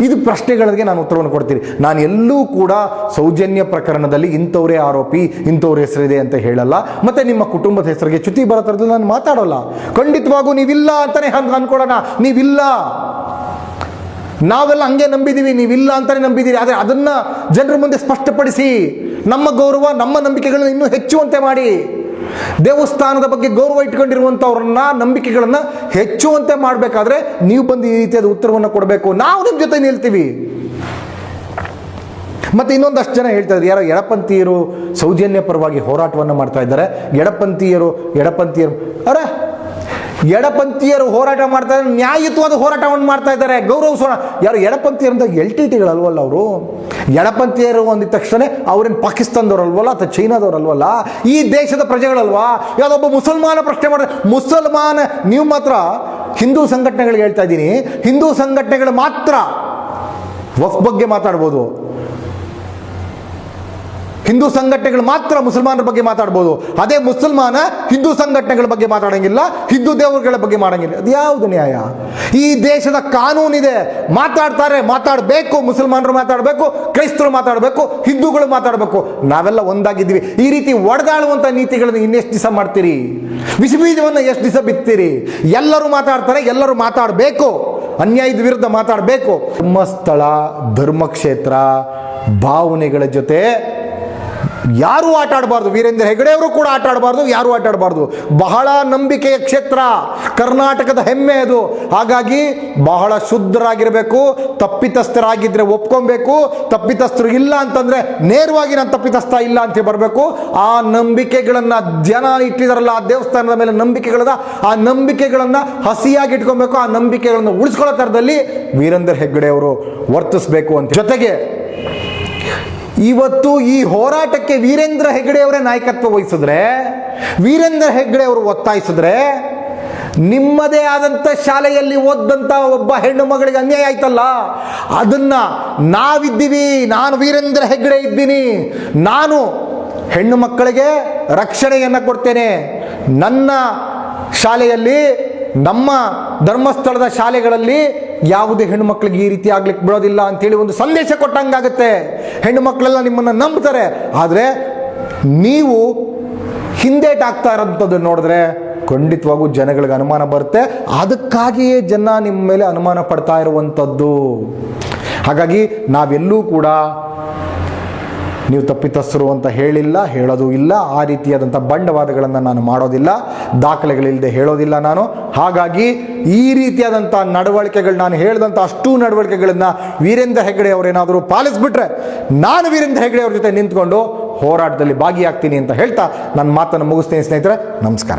Speaker 1: ಇದು ಪ್ರಶ್ನೆಗಳಿಗೆ ನಾನು ಉತ್ತರವನ್ನು ಕೊಡ್ತೀನಿ. ನಾನು ಎಲ್ಲೂ ಕೂಡ ಸೌಜನ್ಯ ಪ್ರಕರಣದಲ್ಲಿ ಇಂಥವರೇ ಆರೋಪಿ, ಇಂಥವ್ರ ಹೆಸರಿದೆ ಅಂತ ಹೇಳಲ್ಲ. ಮತ್ತೆ ನಿಮ್ಮ ಕುಟುಂಬದ ಹೆಸರಿಗೆ ಚ್ಯುತಿ ಬರೋ ನಾನು ಮಾತಾಡೋಲ್ಲ. ಖಂಡಿತವಾಗೂ ನೀವಿಲ್ಲ ಅಂತಾನೆ ಹಂಗೆ ಅನ್ಕೊಡೋಣ ನೀವಿಲ್ಲ. ನಾವೆಲ್ಲ ಹಂಗೆ ನಂಬಿದ್ದೀವಿ ನೀವಿಲ್ಲ ಅಂತಾನೆ ನಂಬಿದ್ದೀರಿ ಆದರೆ ಅದನ್ನ ಜನರ ಮುಂದೆ ಸ್ಪಷ್ಟಪಡಿಸಿ. ನಮ್ಮ ಗೌರವ, ನಮ್ಮ ನಂಬಿಕೆಗಳನ್ನು ಇನ್ನೂ ಹೆಚ್ಚುವಂತೆ ಮಾಡಿ. ದೇವಸ್ಥಾನದ ಬಗ್ಗೆ ಗೌರವ ಇಟ್ಕೊಂಡಿರುವಂಥವ್ರನ್ನ ನಂಬಿಕೆಗಳನ್ನ ಹೆಚ್ಚುವಂತೆ ಮಾಡಬೇಕಾದ್ರೆ ನೀವು ಬಂದು ಈ ರೀತಿಯಾದ ಉತ್ತರವನ್ನು ಕೊಡಬೇಕು. ನಾವು ನಿಮ್ಮ ಜೊತೆ ನಿಲ್ತೀವಿ. ಮತ್ತೆ ಇನ್ನೊಂದಷ್ಟು ಜನ ಹೇಳ್ತಾ ಇದ್ದಾರೆ, ಯಾರೋ ಎಡಪಂಥೀಯರು ಸೌಜನ್ಯ ಪರವಾಗಿ ಹೋರಾಟವನ್ನು ಮಾಡ್ತಾ ಇದ್ದಾರೆ. ಎಡಪಂಥೀಯರು ಎಡಪಂಥೀಯರು, ಅರೆ! ಎಡಪಂಥೀಯರು ಹೋರಾಟ ಮಾಡ್ತಾ ಇದ್ದಾರೆ, ನ್ಯಾಯಯುತವಾದ ಹೋರಾಟವನ್ನು ಮಾಡ್ತಾ ಇದ್ದಾರೆ. ಗೌರವಿಸೋಣ ಯಾರು ಎಡಪಂಥೀಯರು ಅಂತ ಎಲ್ ಟಿ ಟಿಗಳಲ್ವಲ್ಲ ಅವರು? ಎಡಪಂಥೀಯರು ಅಂದಿದ ತಕ್ಷಣ ಅವ್ರೇನು ಪಾಕಿಸ್ತಾನದವ್ರಲ್ವಲ್ಲ ಅಥವಾ ಚೈನಾದವ್ರಲ್ವಲ್ಲ ಈ ದೇಶದ ಪ್ರಜೆಗಳಲ್ವಾ? ಯಾವುದೊಬ್ಬ ಮುಸಲ್ಮಾನ ಪ್ರಶ್ನೆ ಮಾಡಿದ್ರೆ ಮುಸಲ್ಮಾನ, ನೀವು ಮಾತ್ರ ಹಿಂದೂ ಸಂಘಟನೆಗಳಿಗೆ ಹೇಳ್ತಾ ಇದ್ದೀನಿ. ಹಿಂದೂ ಸಂಘಟನೆಗಳು ಮಾತ್ರ ವಫ್ ಬಗ್ಗೆ ಮಾತಾಡ್ಬೋದು. ಹಿಂದೂ ಸಂಘಟನೆಗಳು ಮಾತ್ರ ಮುಸಲ್ಮಾನರ ಬಗ್ಗೆ ಮಾತಾಡ್ಬೋದು. ಅದೇ ಮುಸಲ್ಮಾನ ಹಿಂದೂ ಸಂಘಟನೆಗಳ ಬಗ್ಗೆ ಮಾತಾಡೋಂಗಿಲ್ಲ, ಹಿಂದೂ ದೇವರುಗಳ ಬಗ್ಗೆ ಮಾಡೋಂಗಿಲ್ಲ. ಅದು ಯಾವುದು ನ್ಯಾಯ? ಈ ದೇಶದ ಕಾನೂನಿದೆ. ಮಾತಾಡ್ತಾರೆ, ಮಾತಾಡಬೇಕು, ಮುಸಲ್ಮಾನರು ಮಾತಾಡಬೇಕು, ಕ್ರೈಸ್ತರು ಮಾತಾಡಬೇಕು, ಹಿಂದೂಗಳು ಮಾತಾಡಬೇಕು. ನಾವೆಲ್ಲ ಒಂದಾಗಿದ್ದೀವಿ. ಈ ರೀತಿ ಒಡೆದಾಳುವಂಥ ನೀತಿಗಳನ್ನು ಇನ್ನೆಷ್ಟು ದಿವಸ ಮಾಡ್ತೀರಿ? ವಿಷಬೀಜವನ್ನು ಎಷ್ಟು ದಿವಸ ಬಿತ್ತೀರಿ? ಎಲ್ಲರೂ ಮಾತಾಡ್ತಾರೆ, ಎಲ್ಲರೂ ಮಾತಾಡಬೇಕು. ಅನ್ಯಾಯದ ವಿರುದ್ಧ ಮಾತಾಡಬೇಕು. ಧರ್ಮಸ್ಥಳ, ಧರ್ಮಕ್ಷೇತ್ರ, ಭಾವನೆಗಳ ಜೊತೆ ಯಾರೂ ಆಟ ಆಡಬಾರ್ದು. ವೀರೇಂದ್ರ ಹೆಗಡೆ ಅವರು ಕೂಡ ಆಟ ಆಡಬಾರ್ದು, ಯಾರೂ ಆಟ ಆಡಬಾರ್ದು. ಬಹಳ ನಂಬಿಕೆಯ ಕ್ಷೇತ್ರ, ಕರ್ನಾಟಕದ ಹೆಮ್ಮೆ ಅದು. ಹಾಗಾಗಿ ಬಹಳ ಶುದ್ಧರಾಗಿರಬೇಕು, ತಪ್ಪಿತಸ್ಥರಾಗಿದ್ರೆ ಒಪ್ಕೊಬೇಕು, ತಪ್ಪಿತಸ್ಥರು ಇಲ್ಲ ಅಂತಂದ್ರೆ ನೇರವಾಗಿ ನಾನು ತಪ್ಪಿತಸ್ಥ ಇಲ್ಲ ಅಂತ ಬರಬೇಕು ಆ ನಂಬಿಕೆಗಳನ್ನು ಜನ ಇಟ್ಟಿದಾರಲ್ಲ, ಆ ದೇವಸ್ಥಾನದ ಮೇಲೆ ನಂಬಿಕೆಗಳನ್ನ ಆ ನಂಬಿಕೆಗಳನ್ನು ಹಸಿಯಾಗಿ ಇಟ್ಕೊಬೇಕು, ಆ ನಂಬಿಕೆಗಳನ್ನು ಉಳಿಸ್ಕೊಳ್ಳೋ ಥರದಲ್ಲಿ ವೀರೇಂದ್ರ ಹೆಗ್ಗಡೆ ಅವರು ವರ್ತಿಸಬೇಕು ಅಂತ ಜೊತೆಗೆ ಇವತ್ತು ಈ ಹೋರಾಟಕ್ಕೆ ವೀರೇಂದ್ರ ಹೆಗ್ಗಡೆ ಅವರೇ ನಾಯಕತ್ವ ವಹಿಸಿದ್ರೆ, ವೀರೇಂದ್ರ ಹೆಗ್ಗಡೆ ಅವರು ಒತ್ತಾಯಿಸಿದ್ರೆ, ನಿಮ್ಮದೇ ಆದಂಥ ಶಾಲೆಯಲ್ಲಿ ಓದ್ದಂಥ ಒಬ್ಬ ಹೆಣ್ಣು ಮಗಳಿಗೆ ಅನ್ಯಾಯ ಆಯ್ತಲ್ಲ? ಅದನ್ನ ನಾವಿದ್ದೀವಿ, ನಾನು ವೀರೇಂದ್ರ ಹೆಗ್ಗಡೆ ಇದ್ದೀನಿ, ನಾನು ಹೆಣ್ಣು ಮಕ್ಕಳಿಗೆ ರಕ್ಷಣೆಯನ್ನು ಕೊಡ್ತೇನೆ. ನನ್ನ ಶಾಲೆಯಲ್ಲಿ, ನಮ್ಮ ಧರ್ಮಸ್ಥಳದ ಶಾಲೆಗಳಲ್ಲಿ ಯಾವುದೇ ಹೆಣ್ಣು ಮಕ್ಕಳಿಗೆ ಈ ರೀತಿ ಆಗ್ಲಿಕ್ಕೆ ಬಿಡೋದಿಲ್ಲ ಅಂತೇಳಿ ಒಂದು ಸಂದೇಶ ಕೊಟ್ಟಂಗಾಗುತ್ತೆ. ಹೆಣ್ಣು ಮಕ್ಕಳೆಲ್ಲ ನಿಮ್ಮನ್ನು ನಂಬ್ತಾರೆ. ಆದರೆ ನೀವು ಹಿಂದೇಟಾಗ್ತಾ ಇರೋಂಥದ್ದು ನೋಡಿದ್ರೆ ಖಂಡಿತವಾಗೂ ಜನಗಳಿಗೆ ಅನುಮಾನ ಬರುತ್ತೆ. ಅದಕ್ಕಾಗಿಯೇ ಜನ ನಿಮ್ಮ ಮೇಲೆ ಅನುಮಾನ ಪಡ್ತಾ ಇರುವಂಥದ್ದು. ಹಾಗಾಗಿ ನಾವೆಲ್ಲೂ ಕೂಡ ನೀವು ತಪ್ಪಿತಸ್ಥರು ಅಂತ ಹೇಳಿಲ್ಲ, ಹೇಳೋದು ಇಲ್ಲ, ಆ ರೀತಿಯಾದಂಥ ಬಂಡವಾದಗಳನ್ನು ನಾನು ಮಾಡೋದಿಲ್ಲ, ದಾಖಲೆಗಳಿಲ್ಲದೆ ಹೇಳೋದಿಲ್ಲ ನಾನು. ಹಾಗಾಗಿ ಈ ರೀತಿಯಾದಂಥ ನಡವಳಿಕೆಗಳು ನಾನು ಹೇಳಿದಂಥ ಅಷ್ಟೂ ನಡವಳಿಕೆಗಳನ್ನು ವೀರೇಂದ್ರ ಹೆಗ್ಗಡೆ ಅವರೇನಾದರೂ ಪಾಲಿಸ್ಬಿಟ್ರೆ ನಾನು ವೀರೇಂದ್ರ ಹೆಗ್ಗಡೆ ಅವ್ರ ಜೊತೆ ನಿಂತ್ಕೊಂಡು ಹೋರಾಟದಲ್ಲಿ ಭಾಗಿಯಾಗ್ತೀನಿ ಅಂತ ಹೇಳ್ತಾ ನನ್ನ ಮಾತನ್ನು ಮುಗಿಸ್ತೀನಿ ಸ್ನೇಹಿತರೆ, ನಮಸ್ಕಾರ.